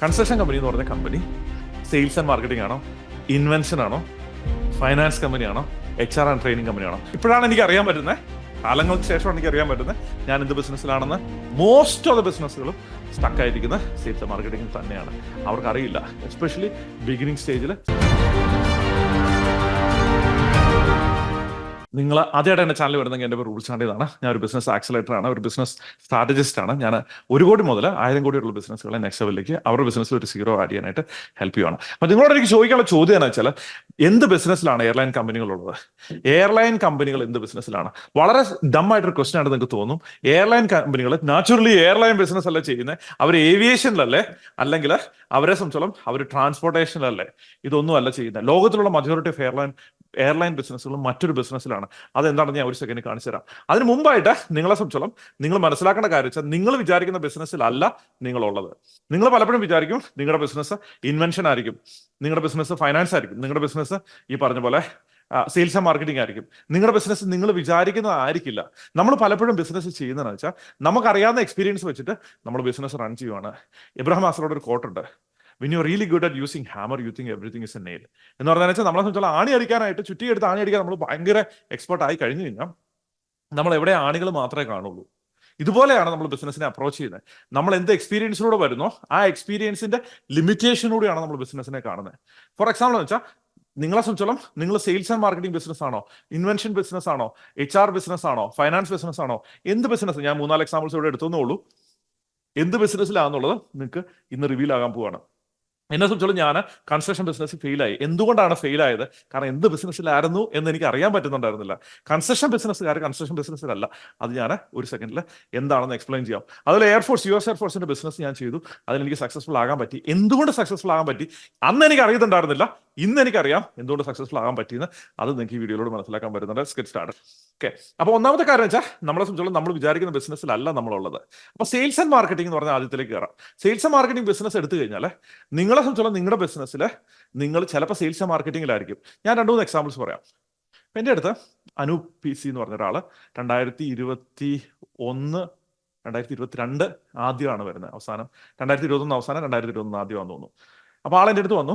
Construction company എന്ന് പറഞ്ഞ company sales and marketing ആണോ? ഇൻവെൻഷൻ ആണോ? ഫൈനാൻസ് കമ്പനി ആണോ? H R and training company ആണോ? ഇപ്പോഴാണ് എനിക്ക് അറിയാൻ പറ്റുന്നത്. കാലങ്ങൾക്ക് ശേഷമാണ് എനിക്ക് അറിയാൻ പറ്റുന്നത്. ഞാൻ എന്ത് ബിസിനസ്സിലാണെന്ന് മോസ്റ്റ് ഓഫ് ദ ബിസിനസ്സുകളും സ്റ്റക്കായിരിക്കുന്ന സെയിൽസ് മാർക്കറ്റിംഗ് തന്നെയാണ്. അവർക്ക് അറിയില്ല എസ്പെഷ്യലി ബിഗിനിങ് സ്റ്റേജിൽ നിങ്ങൾ ആദ്യമായിട്ട് എന്റെ ചാനൽ വരുന്നെങ്കിൽ എന്റെ പേര് റൂൾ ചാണ്ടിയതാണ് ഞാൻ ഒരു ബിസിനസ് ആക്സലേറ്റർ ആണ് ഒരു ബിസിനസ് സ്ട്രാറ്റജിസ്റ്റ് ആണ്. ഞാൻ ഒരു കോടി മുതൽ ആയിരം കോടിയുള്ള ബിസിനസ്സുകളെ നെക്സ്റ്റ് ലെവലിലേക്ക് അവരുടെ ബിസിനസ്സിൽ ഒരു സീറോ ആഡ് ചെയ്യാനായിട്ട് ഹെൽപ്പ് ചെയ്യുവാണ്. അപ്പോൾ നിങ്ങളോട് എനിക്ക് ചോദിക്കാനുള്ള ചോദ്യം എന്ന് വെച്ചാൽ എന്ത് ബിസിനസ്സിലാണ് എയർലൈൻ കമ്പനികളുള്ളത് എയർലൈൻ കമ്പനികൾ എന്ത് ബിസിനസ്സിലാണ് വളരെ ഡമ്മായിട്ടൊരു ക്വസ്റ്റൻ ആയിട്ട് നിങ്ങൾക്ക് തോന്നും. എയർലൈൻ കമ്പനികൾ നാച്ചുറലി എയർലൈൻ ബിസിനസ് അല്ല ചെയ്യുന്നത് അവർ ഏവിയേഷനിലല്ലേ അല്ലെങ്കിൽ അവരെ സംബന്ധിച്ചോളം അവർ ട്രാൻസ്പോർട്ടേഷനിലല്ലേ ഇതൊന്നും അല്ല ചെയ്യുന്നത് ലോകത്തിലുള്ള മജോറിറ്റി ഓഫ് എയർലൈൻ എയർലൈൻ ബിസിനസ്സുകളും മറ്റൊരു ബിസിനസ്സിലാണ് അതെന്താണെന്ന് ഞാൻ ഒരു സെക്കൻഡ് കാണിച്ചു തരാം. അതിന് മുമ്പായിട്ട് നിങ്ങളെ സംബന്ധിച്ചോളം നിങ്ങൾ മനസ്സിലാക്കേണ്ട കാര്യം വെച്ചാൽ നിങ്ങൾ വിചാരിക്കുന്ന ബിസിനസ്സിലല്ല നിങ്ങളുള്ളത്. നിങ്ങൾ പലപ്പോഴും വിചാരിക്കും നിങ്ങളുടെ ബിസിനസ് ഇൻവെൻഷൻ ആയിരിക്കും. നിങ്ങളുടെ ബിസിനസ് ഫൈനാൻസ് ആയിരിക്കും. നിങ്ങളുടെ ബിസിനസ് ഈ പറഞ്ഞ പോലെ സെയിൽസ് ആൻഡ് മാർക്കറ്റിംഗ് ആയിരിക്കും. നിങ്ങളുടെ ബിസിനസ് നിങ്ങൾ വിചാരിക്കുന്നത് ആയിരിക്കില്ല. നമ്മൾ പലപ്പോഴും ബിസിനസ് ചെയ്യുന്നതെന്ന് വെച്ചാൽ നമുക്കറിയാവുന്ന എക്സ്പീരിയൻസ് വെച്ചിട്ട് നമ്മൾ ബിസിനസ് റൺ ചെയ്യുവാണ്. എബ്രഹാം ആസറോട് ഒരു കോട്ടുണ്ട് when you really good at using hammer you think everything is a nail എന്ന് പറഞ്ഞാൽ വെച്ചാൽ നമ്മളെ സംബന്ധിച്ചുള്ള ആണി അടിക്കാനായിട്ട് ചുറ്റിയെടുത്ത് ആണി അടിക്കാൻ നമ്മൾ ഭയങ്കര എക്സ്പെർട്ട് ആയി കഴിഞ്ഞു കഴിഞ്ഞാൽ നമ്മൾ എവിടെ ആണികൾ മാത്രമേ കാണുള്ളൂ. ഇതുപോലെയാണ് നമ്മൾ ബിസിനസ്സിനെ അപ്രോച്ച് ചെയ്യുന്നത്. നമ്മൾ എന്ത് എക്സ്പീരിയൻസിലൂടെ വരുന്നോ ആ എക്സ്പീരിയൻസിന്റെ ലിമിറ്റേഷനോടെയാണ് നമ്മൾ ബിസിനസ്സിനെ കാണുന്നത്. ഫോർ എക്സാമ്പിൾ എന്ന് വെച്ചാൽ നിങ്ങളെ സംബന്ധിച്ചോളം നിങ്ങൾ സെയിൽസ് ആൻഡ് മാർക്കറ്റിംഗ് ബിസിനസ് ആണോ ഇൻവെൻഷൻ ബിസിനസ് ആണോ എച്ച് ആർ ബിസിനസ് ആണോ ഫൈനാൻസ് ബിസിനസ് ആണോ എന്ത് ബിസിനസ് ഞാൻ മൂന്നാൽ എക്സാമ്പിൾസ് ഇവിടെ എടുത്തേ ഉള്ളൂ. എന്ത് ബിസിനസ്സിലാണെന്നുള്ളത് നിങ്ങൾക്ക് ഇന്ന് റിവീൽ ആകാൻ പോവാണ്. എന്നെ സംബന്ധിച്ചോളം ഞാൻ കൺസ്ട്രക്ഷൻ ബിസിനസ് ഫെയിലായി എന്തുകൊണ്ടാണ് ഫെയിൽ ആയത്? കാരണം എന്ത് ബിസിനസ്സിലായിരുന്നു എന്ന് എനിക്ക് അറിയാൻ പറ്റുന്നുണ്ടായിരുന്നില്ല. കൺസ്ട്രക്ഷൻ ബിസിനസ്സുകാർ കൺസ്ട്രക്ഷൻ ബിസിനസ്സിലല്ല അത് ഞാൻ ഒരു സെക്കൻഡിൽ എന്താണെന്ന് എക്സ്പ്ലെയിൻ ചെയ്യാം. അതിൽ എയർഫോഴ്സ് യു എസ് എയർഫോഴ്സിന്റെ ബിസിനസ് ഞാൻ ചെയ്തു. അതിൽ എനിക്ക് സക്സസ്ഫുൾ ആകാൻ പറ്റി. എന്തുകൊണ്ട് സക്സസ്ഫുൾ ആകാൻ പറ്റി? അന്ന് എനിക്ക് അറിയുന്നുണ്ടായിരുന്നില്ല ഇന്ന് എനിക്കറിയാം എന്തുകൊണ്ട് സക്സസ്ഫുൾ ആകാൻ പറ്റിയെന്ന്. അത് നിങ്ങൾക്ക് ഈ വീഡിയോയിലൂടെ മനസ്സിലാക്കാൻ പറ്റുന്നുണ്ട്. സ്കിറ്റ് സ്റ്റാർട്ട് ഓക്കെ അപ്പോൾ ഒന്നാമത്തെ കാര്യം വെച്ചാൽ നമ്മളെ സംബന്ധിച്ചോളം നമ്മൾ വിചാരിക്കുന്ന ബിസിനസ്സിലല്ല നമ്മളുള്ളത്. അപ്പോൾ സെയിൽസ് ആൻഡ് മാർക്കറ്റിംഗ് എന്ന് പറഞ്ഞാൽ ആദ്യത്തിലേക്ക് കയറാം സെയിൽസ് ആൻഡ് മാർക്കറ്റിംഗ് ബിസിനസ് എടുത്തു കഴിഞ്ഞാൽ നിങ്ങളെ സംബന്ധിച്ചോളം നിങ്ങളുടെ ബിസിനസ്സിൽ നിങ്ങൾ ചിലപ്പോൾ സെയിൽസ് മാർക്കറ്റിംഗിലായിരിക്കും ഞാൻ രണ്ടു മൂന്ന് എക്സാമ്പിൾസ് പറയാം. അപ്പം എന്റെ അടുത്ത് അനു പി സി എന്ന് പറഞ്ഞ ഒരാൾ രണ്ടായിരത്തി ഇരുപത്തി ഒന്ന് രണ്ടായിരത്തി ഇരുപത്തിരണ്ട് ആദ്യമാണ് വരുന്നത് അവസാനം. രണ്ടായിരത്തി ഇരുപത്തൊന്ന് അവസാനം രണ്ടായിരത്തി ഇരുപത്തൊന്ന് ആദ്യമാണെന്ന് തോന്നുന്നു. അപ്പോൾ ആളെന്റെ അടുത്ത് വന്നു.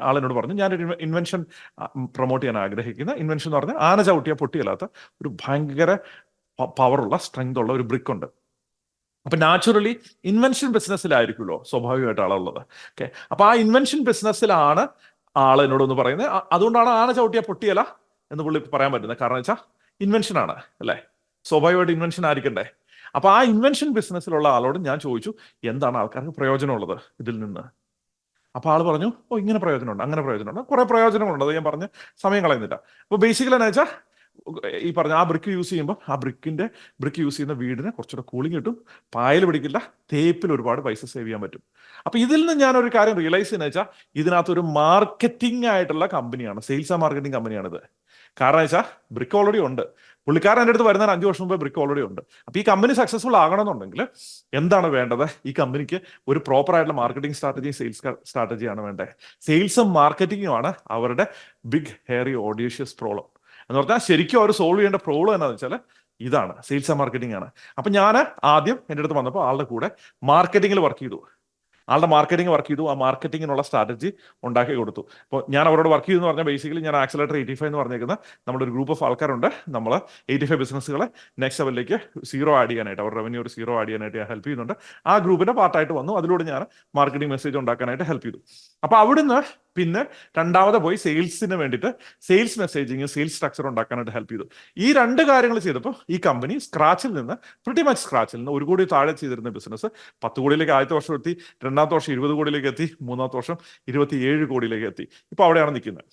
ആളെന്നോട് പറഞ്ഞു ഞാനൊരു ഇൻവെൻഷൻ പ്രൊമോട്ട് ചെയ്യാൻ ആഗ്രഹിക്കുന്ന. ഇൻവെൻഷൻ എന്ന് പറഞ്ഞാൽ ആന ചവിട്ടിയ പൊട്ടിയല്ലാത്ത ഒരു ഭയങ്കര പവറുള്ള സ്ട്രെങ്ത് ഉള്ള ഒരു ബ്രിക്ക് ഉണ്ട്. അപ്പൊ നാച്ചുറലി ഇൻവെൻഷൻ ബിസിനസ്സിലായിരിക്കുമല്ലോ സ്വാഭാവികമായിട്ട് ആളുള്ളത്. ഓക്കെ അപ്പൊ ആ ഇൻവെൻഷൻ ബിസിനസ്സിലാണ് ആൾ എന്നോടൊന്ന് പറയുന്നത്. അതുകൊണ്ടാണ് ആന ചവിട്ടിയ പൊട്ടിയല എന്ന് പുള്ളി പറയാൻ പറ്റുന്നത്. കാരണം വെച്ചാൽ ഇൻവെൻഷൻ ആണ് അല്ലേ? സ്വാഭാവികമായിട്ട് ഇൻവെൻഷൻ ആയിരിക്കണ്ടേ? അപ്പൊ ആ ഇൻവെൻഷൻ ബിസിനസ്സിലുള്ള ആളോട് ഞാൻ ചോദിച്ചു എന്താണ് ആൾക്കാർക്ക് പ്രയോജനമുള്ളത് ഇതിൽ നിന്ന്? അപ്പൊ ആൾ പറഞ്ഞു ഓ ഇങ്ങനെ പ്രയോജനമുണ്ട് അങ്ങനെ പ്രയോജനമുണ്ട്. കുറെ പ്രയോജനങ്ങളുണ്ട്. അത് ഞാൻ പറഞ്ഞ് സമയം കളയുന്നില്ല. അപ്പൊ ബേസിക്കലി എന്ന് വെച്ചാൽ ഈ പറഞ്ഞ ആ ബ്രിക്ക് യൂസ് ചെയ്യുമ്പോൾ ആ ബ്രിക്കിന്റെ ബ്രിക്ക് യൂസ് ചെയ്യുന്ന വീടിന് കുറച്ചുകൂടെ കൂളിംഗ് കിട്ടും. പായൽ പിടിക്കില്ല തേപ്പിൽ ഒരുപാട് പൈസ സേവ് ചെയ്യാൻ പറ്റും. അപ്പൊ ഇതിൽ നിന്ന് ഞാൻ ഒരു കാര്യം റിയലൈസ് ചെയ്യുന്ന വെച്ചാൽ ഇതിനകത്ത് ഒരു മാർക്കറ്റിംഗ് ആയിട്ടുള്ള കമ്പനിയാണ് സെയിൽസ് ആൻഡ് മാർക്കറ്റിംഗ് കമ്പനിയാണിത് കാരണം വെച്ചാൽ ബ്രിക്ക് ഓൾറെഡി ഉണ്ട്. പുള്ളിക്കാരൻ എന്റെ അടുത്ത് വരുന്നതിന് അഞ്ച് വർഷം മുമ്പ് ബ്രിക്ക് ഓൾറെഡി ഉണ്ട്. അപ്പൊ ഈ കമ്പനി സക്സസ്ഫുൾ ആകണമെന്നുണ്ടെങ്കിൽ എന്താണ് വേണ്ടത്? ഈ കമ്പനിക്ക് ഒരു പ്രോപ്പർ ആയിട്ടുള്ള മാർക്കറ്റിംഗ് സ്ട്രാറ്റജി സെയിൽസ് സ്ട്രാറ്റജിയാണ് വേണ്ടത്. സെയിൽസും മാർക്കറ്റിംഗും ആണ് അവരുടെ ബിഗ് ഹെയറി ഓഡിയഷ്യസ് പ്രോബ്ലം എന്ന് പറഞ്ഞാൽ ശരിക്കും അവർ സോൾവ് ചെയ്യേണ്ട പ്രോബ്ലം എന്താണെന്ന് വെച്ചാൽ ഇതാണ്. സെയിൽസ് ആൻഡ് മാർക്കറ്റിംഗ് ആണ്. അപ്പൊ ഞാൻ ആദ്യം എന്റെ അടുത്ത് വന്നപ്പോൾ ആളുടെ കൂടെ മാർക്കറ്റിംഗിൽ വർക്ക് ചെയ്തു. ആളുടെ മാർക്കറ്റിംഗ് വർക്ക് ചെയ്തു. ആ മാർക്കറ്റിങ്ങിനുള്ള സ്ട്രാറ്റജി ഉണ്ടാക്കി കൊടുത്തു. അപ്പോൾ ഞാൻ അവരോട് വർക്ക് ചെയ്തു എന്ന് പറഞ്ഞാൽ ബേസിക്കലി ഞാൻ ആക്സലേറ്റർ എയ്റ്റി ഫൈവ് എന്ന് പറഞ്ഞേക്കുന്ന നമ്മുടെ ഒരു ഗ്രൂപ്പ് ഓഫ് ആൾക്കാരുണ്ട്. നമ്മൾ എയ്റ്റി ഫൈവ് ബിസിനസ്സുകളെ നെക്സ്റ്റ് ലെവലിലേക്ക് സീറോ ആഡ് ചെയ്യാനായിട്ട് അവരുടെ റവന്യൂ ഒരു സീറോ ആഡ് ചെയ്യാനായിട്ട് ഞാൻ ഹെൽപ്പ് ചെയ്യുന്നുണ്ട്. ആ ഗ്രൂപ്പിന്റെ പാർട്ടായിട്ട് വന്നു. അതിലൂടെ ഞാൻ മാർക്കറ്റിംഗ് മെസ്സേജ് ഉണ്ടാക്കാനായിട്ട് ഹെൽപ്പ് ചെയ്തു. അപ്പോൾ അവിടുന്ന് പിന്നെ രണ്ടാമത് പോയി സെയിൽസിന് വേണ്ടിയിട്ട് സെയിൽസ് മെസ്സേജിങ് സെയിൽസ് സ്ട്രക്ചർ ഉണ്ടാക്കാനായിട്ട് ഹെൽപ്പ് ചെയ്തു. ഈ രണ്ട് കാര്യങ്ങൾ ചെയ്തപ്പോൾ ഈ കമ്പനി സ്ക്രാച്ചിൽ നിന്ന് പ്രിറ്റി മച്ച് സ്ക്രാച്ചിൽ നിന്ന് ഒരു കോടി താഴെ ചെയ്തിരുന്ന ബിസിനസ് പത്ത് കോടിയിലേക്ക് ആദ്യത്തെ വർഷം എത്തി രണ്ടാമത്തെ വർഷം ഇരുപത് കോടിയിലേക്ക് എത്തി മൂന്നാമത്തെ വർഷം ഇരുപത്തി ഏഴ് കോടിയിലേക്ക് എത്തി. ഇപ്പോൾ അവിടെയാണ് നിൽക്കുന്നത്.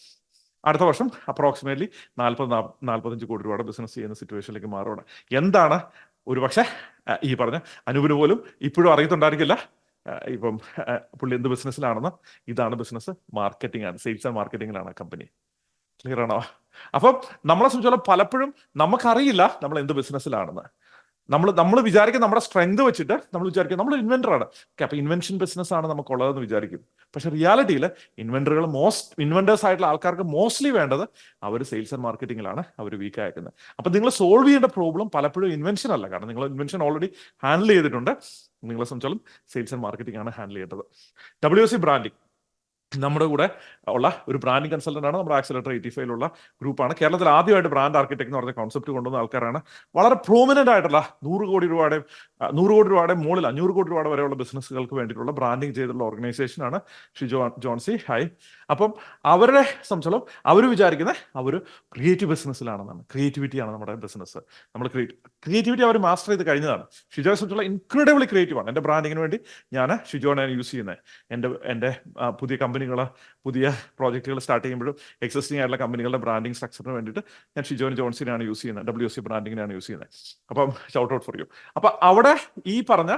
അടുത്ത വർഷം അപ്രോക്സിമേറ്റ്ലി നാൽപ്പത് നാൽപ്പത്തഞ്ച് കോടി രൂപയുടെ ബിസിനസ് ചെയ്യുന്ന സിറ്റുവേഷനിലേക്ക് മാറുകയാണ് എന്താണ് ഒരു പക്ഷേ ഈ പറഞ്ഞ അനുപിന് പോലും ഇപ്പോഴും അറിയത്തുണ്ടായിരിക്കില്ല. ഇപ്പം പുള്ളി എന്ത് ബിസിനസ്സിലാണെന്ന് ഇതാണ് ബിസിനസ് മാർക്കറ്റിംഗ് ആണ് സെയിൽസ് ആൻഡ് മാർക്കറ്റിംഗിലാണ് കമ്പനി. ക്ലിയർ ആണോ? അപ്പം നമ്മളെ സംബന്ധിച്ചോളം പലപ്പോഴും നമുക്കറിയില്ല നമ്മൾ എന്ത് ബിസിനസ്സിലാണെന്ന്. നമ്മൾ നമ്മൾ വിചാരിക്കും നമ്മുടെ സ്ട്രെങ്ത് വെച്ചിട്ട് നമ്മൾ വിചാരിക്കും നമ്മൾ ഇൻവെന്ററാണ് ഓക്കെ അപ്പൊ ഇൻവെൻഷൻ ബിസിനസ് ആണ് നമുക്കുള്ളതെന്ന് വിചാരിക്കും പക്ഷെ റിയാലിറ്റിയിൽ ഇൻവെന്ററുകൾ മോസ്റ്റ് ഇൻവെന്റേഴ്സ് ആയിട്ടുള്ള ആൾക്കാർക്ക് മോസ്റ്റ്ലി വേണ്ടത് അവർ സെയിൽസ് ആൻഡ് മാർക്കറ്റിംഗിലാണ് അവർ വീക്ക് അയക്കുന്നത് അപ്പൊ നിങ്ങൾ സോൾവ് ചെയ്യേണ്ട പ്രോബ്ലം പലപ്പോഴും ഇൻവെൻഷൻ അല്ല. കാരണം നിങ്ങൾ ഇൻവെൻഷൻ ഓൾറെഡി ഹാൻഡിൽ ചെയ്തിട്ടുണ്ട്. നിങ്ങളെ സംബന്ധിച്ചോളം സെയിൽസ് ആൻഡ് മാർക്കറ്റിംഗ് ആണ് ഹാൻഡിൽ ചെയ്യേണ്ടത്. ഡബ്ല്യു സി ബ്രാൻഡിംഗ് നമ്മുടെ കൂടെ ഉള്ള ഒരു ബ്രാൻഡിംഗ് കൺസൾട്ടന്റ് ആണ് നമ്മുടെ ആക്സിലേറ്റർ എയ്റ്റി ഫൈവിലുള്ള ഗ്രൂപ്പാണ് കേരളത്തിൽ ആദ്യമായിട്ട് ബ്രാൻഡ് ആർക്കിടെക്ട് എന്ന് പറഞ്ഞ കോൺസെപ്റ്റ് കൊണ്ടുവന്ന ആൾക്കാരാണ്. വളരെ പ്രോമിനന്റ് ആയിട്ടുള്ള നൂറ് കോടി രൂപയുടെ നൂറ് കോടി രൂപയുടെ മുകളിൽ അഞ്ഞൂറ് കോടി രൂപയുടെ വരെയുള്ള ബിസിനസ്സുകൾക്ക് വേണ്ടിയിട്ടുള്ള ബ്രാൻഡിംഗ് ചെയ്തിട്ടുള്ള ഓർഗനൈസേഷനാണ് ഷിജോ ജോൺസി ഹൈ അപ്പം അവരുടെ സംബന്ധിച്ചോളം അവർ വിചാരിക്കുന്നത് അവർ ക്രിയേറ്റീവ് ബിസിനസ്സിലാണെന്നാണ് ക്രിയേറ്റിവിറ്റിയാണ് നമ്മുടെ ബിസിനസ് നമ്മൾ ക്രിയേറ്റിവിറ്റി അവർ മാസ്റ്റർ ചെയ്ത് കഴിഞ്ഞതാണ്. ഷിജോയെ സംബന്ധിച്ചുള്ള ഇൻക്രെഡിബിളി ക്രിയേറ്റീവ് ആണ്. എന്റെ ബ്രാൻഡിങ്ങിന് വേണ്ടി ഞാൻ ഷിജോനെ യൂസ് ചെയ്യുന്നത് എന്റെ എന്റെ പുതിയ പുതിയ കമ്പനികൾ പുതിയ പ്രോജക്റ്റുകൾ സ്റ്റാർട്ട് ചെയ്യുമ്പോഴും എക്സിസ്റ്റിംഗ് ആയിട്ടുള്ള കമ്പനികളുടെ ബ്രാൻഡിങ് സ്ട്രക്ചറിന് വേണ്ടിയിട്ട് ഞാൻ ഷിജോൻ ജോൺസിനാണ് യൂസ് ചെയ്യുന്നത് ഡബ്ല്യു സി ബ്രാൻഡിങ്ങിനാണ് യൂസ് ചെയ്യുന്നത്. അപ്പം ഷൗട്ട് ഔട്ട് ഫോർ യു അപ്പം അവിടെ ഈ പറഞ്ഞ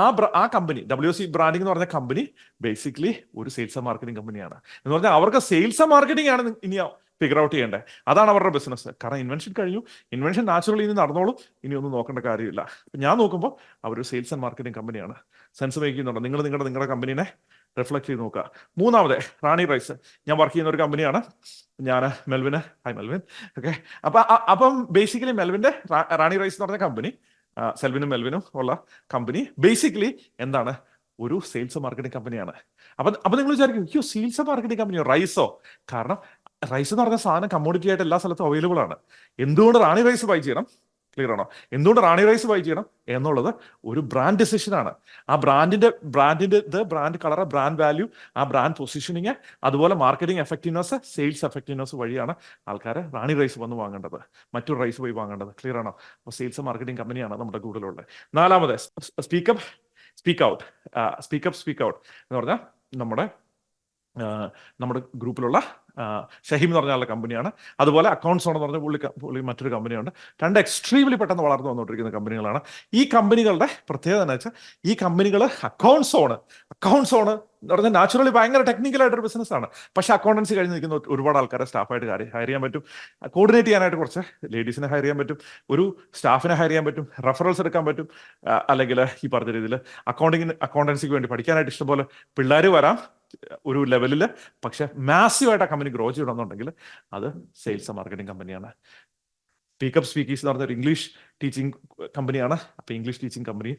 ആ ആ കമ്പനി ഡബ്ല്യു സി ബ്രാൻഡിംഗ് എന്ന് പറഞ്ഞ കമ്പനി ബേസിക്കലി ഒരു സെയിൽസ് ആൻഡ് മാർക്കറ്റിംഗ് കമ്പനിയാണ്. എന്ന് പറഞ്ഞാൽ അവർക്ക് സെയിൽസ് ആൻഡ് മാർക്കറ്റിംഗ് ആണ് ഇനി ഫിഗർ ഔട്ട് ചെയ്യേണ്ടത് അതാണ് അവരുടെ ബിസിനസ് കാരണം ഇൻവെൻഷൻ കഴിഞ്ഞു. ഇൻവെൻഷൻ നാച്ചുറലി ഇനി നടന്നോളും. ഇനി ഒന്നും നോക്കേണ്ട കാര്യമില്ല. ഞാൻ നോക്കുമ്പോൾ അവർ സെയിൽസ് ആൻഡ് മാർക്കറ്റിംഗ് കമ്പനിയാണ്. സെൻസ് മേക്ക് നിങ്ങൾ നിങ്ങളുടെ നിങ്ങളുടെ കമ്പനീനെ റിഫ്ലക്ട് ചെയ്ത് നോക്കുക. മൂന്നാമത് റാണി റൈസ്. ഞാൻ വർക്ക് ചെയ്യുന്ന ഒരു കമ്പനിയാണ് ഞാൻ മെൽവിന് ഹായ് മെൽവിൻ. ഓക്കെ അപ്പൊ അപ്പം ബേസിക്കലി മെൽവിന്റെ റാണി റൈസ് എന്ന് പറഞ്ഞ കമ്പനി സെൽവിനും മെൽവിനും ഉള്ള കമ്പനി ബേസിക്കലി എന്താണ്? ഒരു സെയിൽസ് മാർക്കറ്റിംഗ് കമ്പനിയാണ് അപ്പൊ അപ്പൊ നിങ്ങൾ വിചാരിക്കും അയ്യോ സെയിൽസ് മാർക്കറ്റിംഗ് കമ്പനിയോ റൈസോ? കാരണം റൈസ് എന്ന് പറഞ്ഞ സാധനം കമ്മോഡിറ്റി ആയിട്ട് എല്ലാ സ്ഥലത്തും അവൈലബിൾ ആണ്. എന്തുകൊണ്ട് റാണി റൈസ് ബൈ ചെയ്യണം? ക്ലിയർ ആണോ? എന്തുകൊണ്ട് റാണി റൈസ് ബൈ ചെയ്യണം? എന്നുള്ളത് ഒരു ബ്രാൻഡ് ഡിസിഷൻ ആണ്. ആ ബ്രാൻഡിന്റെ ബ്രാൻഡിന്റെ ഇത് ബ്രാൻഡ് കളർ ബ്രാൻഡ് വാല്യൂ ആ ബ്രാൻഡ് പൊസിഷനിങ് അതുപോലെ മാർക്കറ്റിംഗ് എഫക്റ്റീവ്നെസ് സെയിൽസ് എഫക്റ്റീവ്നെസ് വഴിയാണ് ആൾക്കാർ റാണി റൈസ് വന്ന് വാങ്ങേണ്ടത്. മറ്റൊരു റൈസ് പോയി വാങ്ങേണ്ടത്. ക്ലിയർ ആണോ? അപ്പോൾ സെയിൽസ് മാർക്കറ്റിംഗ് കമ്പനിയാണ് നമ്മുടെ കൂടുതലുള്ളത് നാലാമത് speak up speak out speak up speak out എന്ന് പറഞ്ഞാൽ നമ്മുടെ നമ്മുടെ ഗ്രൂപ്പിലുള്ള ഷഹീം എന്ന് പറഞ്ഞ ആളുടെ കമ്പനിയാണ്. അതുപോലെ അക്കൗണ്ട്സ് എന്ന് പറഞ്ഞ പുള്ളി പുള്ളി മറ്റൊരു കമ്പനിയുണ്ട്. രണ്ട് എക്സ്ട്രീംലി പെട്ടെന്ന് വളർന്നു വന്നുകൊണ്ടിരിക്കുന്ന കമ്പനികളാണ്. ഈ കമ്പനികളുടെ പ്രത്യേകത എന്ന് വെച്ചാൽ ഈ കമ്പനികൾ അക്കൗണ്ട്സ് ഓണ് അക്കൗണ്ട്സ് ഓണ് എന്ന് പറഞ്ഞാൽ നാച്ചുറലി ഭയങ്കര ടെക്നിക്കൽ ആയിട്ടൊരു ബിസിനസ് ആണ്. പക്ഷേ അക്കൗണ്ടൻസി കഴിഞ്ഞ് നിൽക്കുന്ന ഒരുപാട് ആൾക്കാരെ സ്റ്റാഫായിട്ട് ഹയർ ചെയ്യാൻ പറ്റും. കോർഡിനേറ്റ് ചെയ്യാനായിട്ട് കുറച്ച് ലേഡീസിനെ ഹയർ ചെയ്യാൻ പറ്റും. ഒരു സ്റ്റാഫിനെ ഹയർ ചെയ്യാൻ പറ്റും. റെഫറൽസ് എടുക്കാൻ പറ്റും. അല്ലെങ്കിൽ ഈ പറഞ്ഞ രീതിയിൽ അക്കൗണ്ടിങ്ങിന് അക്കൗണ്ടൻസിക്ക് വേണ്ടി പഠിക്കാനായിട്ട് ഇഷ്ടംപോലെ പിള്ളേർ വരാം. ഒരു ലെവലിൽ പക്ഷെ മാസീവായിട്ട് ആ കമ്പനി ഗ്രോ ചെയ്യണമെന്നുണ്ടെങ്കിൽ അത് സെയിൽസ് മാർക്കറ്റിംഗ് കമ്പനിയാണ് പീക്കപ്പ് സ്പീക്കീസ് എന്ന് പറഞ്ഞ ഒരു ഇംഗ്ലീഷ് ടീച്ചിങ് കമ്പനിയാണ് അപ്പൊ English teaching company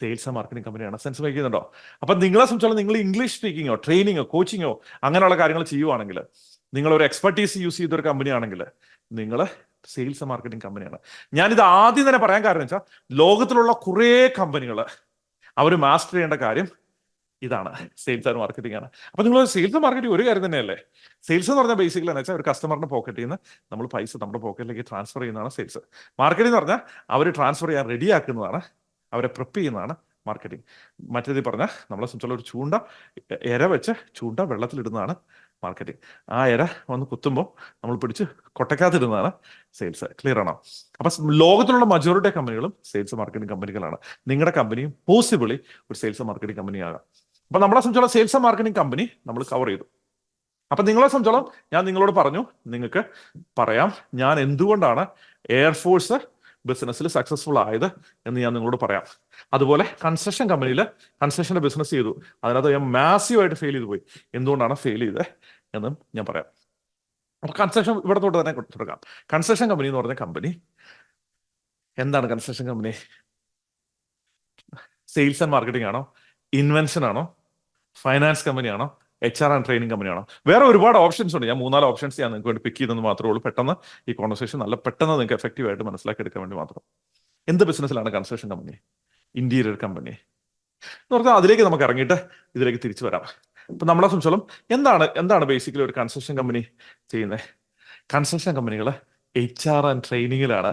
sales marketing കമ്പനിയാണ് സെൻസ് വഹിക്കുന്നുണ്ടോ അപ്പൊ നിങ്ങളെ സംബന്ധിച്ചോളം നിങ്ങൾ ഇംഗ്ലീഷ് സ്പീക്കിങ്ങോ ട്രെയിനിങ്ങോ കോച്ചിങ്ങോ അങ്ങനെയുള്ള കാര്യങ്ങൾ ചെയ്യുവാണെങ്കിൽ നിങ്ങൾ ഒരു എക്സ്പെർട്ടീസ് യൂസ് ചെയ്ത ഒരു കമ്പനി ആണെങ്കിൽ നിങ്ങൾ സെയിൽസ് മാർക്കറ്റിംഗ് കമ്പനിയാണ് ഞാനിത് ആദ്യം തന്നെ പറയാൻ കാരണം വെച്ചാൽ ലോകത്തിലുള്ള കുറേ കമ്പനികൾ അവർ മാസ്റ്റർ ചെയ്യേണ്ട കാര്യം ഇതാണ്. സെയിൽസ് ആൻഡ് മാർക്കറ്റിംഗ് ആണ്. അപ്പൊ നിങ്ങൾ സെയിൽസ് മാർക്കറ്റിംഗ് ഒരു കാര്യം തന്നെയല്ലേ? സെയിൽസ് എന്ന് പറഞ്ഞാൽ ബേസിക്കലി എന്ന് വെച്ചാൽ ഒരു കസ്റ്റമറിന്റെ പോക്കറ്റിൽ നിന്ന് നമ്മൾ പൈസ നമ്മുടെ പോക്കറ്റിലേക്ക് ട്രാൻസ്ഫർ ചെയ്യുന്നതാണ് സെയിൽസ് മാർക്കറ്റിംഗ് എന്ന് പറഞ്ഞാൽ അവർ ട്രാൻസ്ഫർ ചെയ്യാൻ റെഡി ആക്കുന്നതാണ്. അവരെ പ്രിപ്പ് ചെയ്യുന്നതാണ് മാർക്കറ്റിംഗ് മറ്റേത് പറഞ്ഞാൽ നമ്മളെ സംബന്ധിച്ചുള്ള ഒരു ചൂണ്ട എര വെച്ച് ചൂണ്ട വെള്ളത്തിലിടുന്നതാണ് മാർക്കറ്റിംഗ് ആ എര വന്ന് കുത്തുമ്പോൾ നമ്മൾ പിടിച്ച് കൊട്ടക്കാത്തിരുന്നതാണ് സെയിൽസ് ക്ലിയർ ആണോ? അപ്പൊ ലോകത്തിലുള്ള മജോറിറ്റി കമ്പനികളും സെയിൽസ് മാർക്കറ്റിംഗ് കമ്പനികളാണ് നിങ്ങളുടെ കമ്പനിയും പോസിബിളി ഒരു സെയിൽസ് മാർക്കറ്റിംഗ് കമ്പനി ആകാം. അപ്പൊ നമ്മളെ സംബന്ധിച്ചോളം സെയിൽസ് ആൻഡ് മാർക്കറ്റിംഗ് കമ്പനി നമ്മൾ കവർ ചെയ്തു. അപ്പൊ നിങ്ങളെ സംബന്ധിച്ചോളം ഞാൻ നിങ്ങളോട് പറഞ്ഞു നിങ്ങൾക്ക് പറയാം ഞാൻ എന്തുകൊണ്ടാണ് എയർഫോഴ്സ് ബിസിനസ്സിൽ സക്സസ്ഫുൾ ആയത് എന്ന് ഞാൻ നിങ്ങളോട് പറയാം. അതുപോലെ കൺസ്ട്രക്ഷൻ കമ്പനിയിൽ കൺസ്ട്രക്ഷന്റെ ബിസിനസ് ചെയ്തു. അതിനകത്ത് ഞാൻ മാസീവായിട്ട് ഫെയിൽ ചെയ്തു പോയി എന്തുകൊണ്ടാണ് ഫെയിൽ ചെയ്തത് എന്നും ഞാൻ പറയാം. അപ്പൊ കൺസ്ട്രക്ഷൻ ഇവിടെ തൊട്ട് തന്നെ തുടങ്ങാം. കൺസ്ട്രക്ഷൻ കമ്പനി എന്ന് പറഞ്ഞ കമ്പനി എന്താണ് construction company sales and marketing ആണോ? ഇൻവെൻഷൻ ആണോ? ഫൈനാൻസ് കമ്പനിയാണോ എച്ച് ആർ ആൻഡ് ട്രെയിനിങ് കമ്പനിയാണോ വേറെ ഒരുപാട് ഓപ്ഷൻസ് ഉണ്ട്. ഞാൻ മൂന്നാൽ ഓപ്ഷൻസ് ഞാൻ നിങ്ങൾക്ക് വേണ്ടി പിക്ക് ചെയ്തെന്ന് മാത്രമേ ഉള്ളൂ. പെട്ടെന്ന് ഈ കോൺവെർസേഷൻ നല്ല പെട്ടെന്ന് നിങ്ങൾക്ക് എഫക്റ്റീവ് ആയിട്ട് മനസ്സിലാക്കി എടുക്കാൻ വേണ്ടി മാത്രം. എന്ത് ബിസിനസ്സിലാണ് കൺസ്ട്രക്ഷൻ കമ്പനി ഇന്റീരിയർ കമ്പനി എന്ന് പറഞ്ഞാൽ അതിലേക്ക് നമുക്ക് ഇറങ്ങിയിട്ട് ഇതിലേക്ക് തിരിച്ചു വരാം. അപ്പൊ നമ്മളെ സംബന്ധിച്ചോളം എന്താണ് എന്താണ് ബേസിക്കലി ഒരു കൺസ്ട്രക്ഷൻ കമ്പനി ചെയ്യുന്നത്? കൺസ്ട്രക്ഷൻ കമ്പനികൾ എച്ച് ആർ ആൻഡ് ട്രെയിനിങ്ങിലാണ്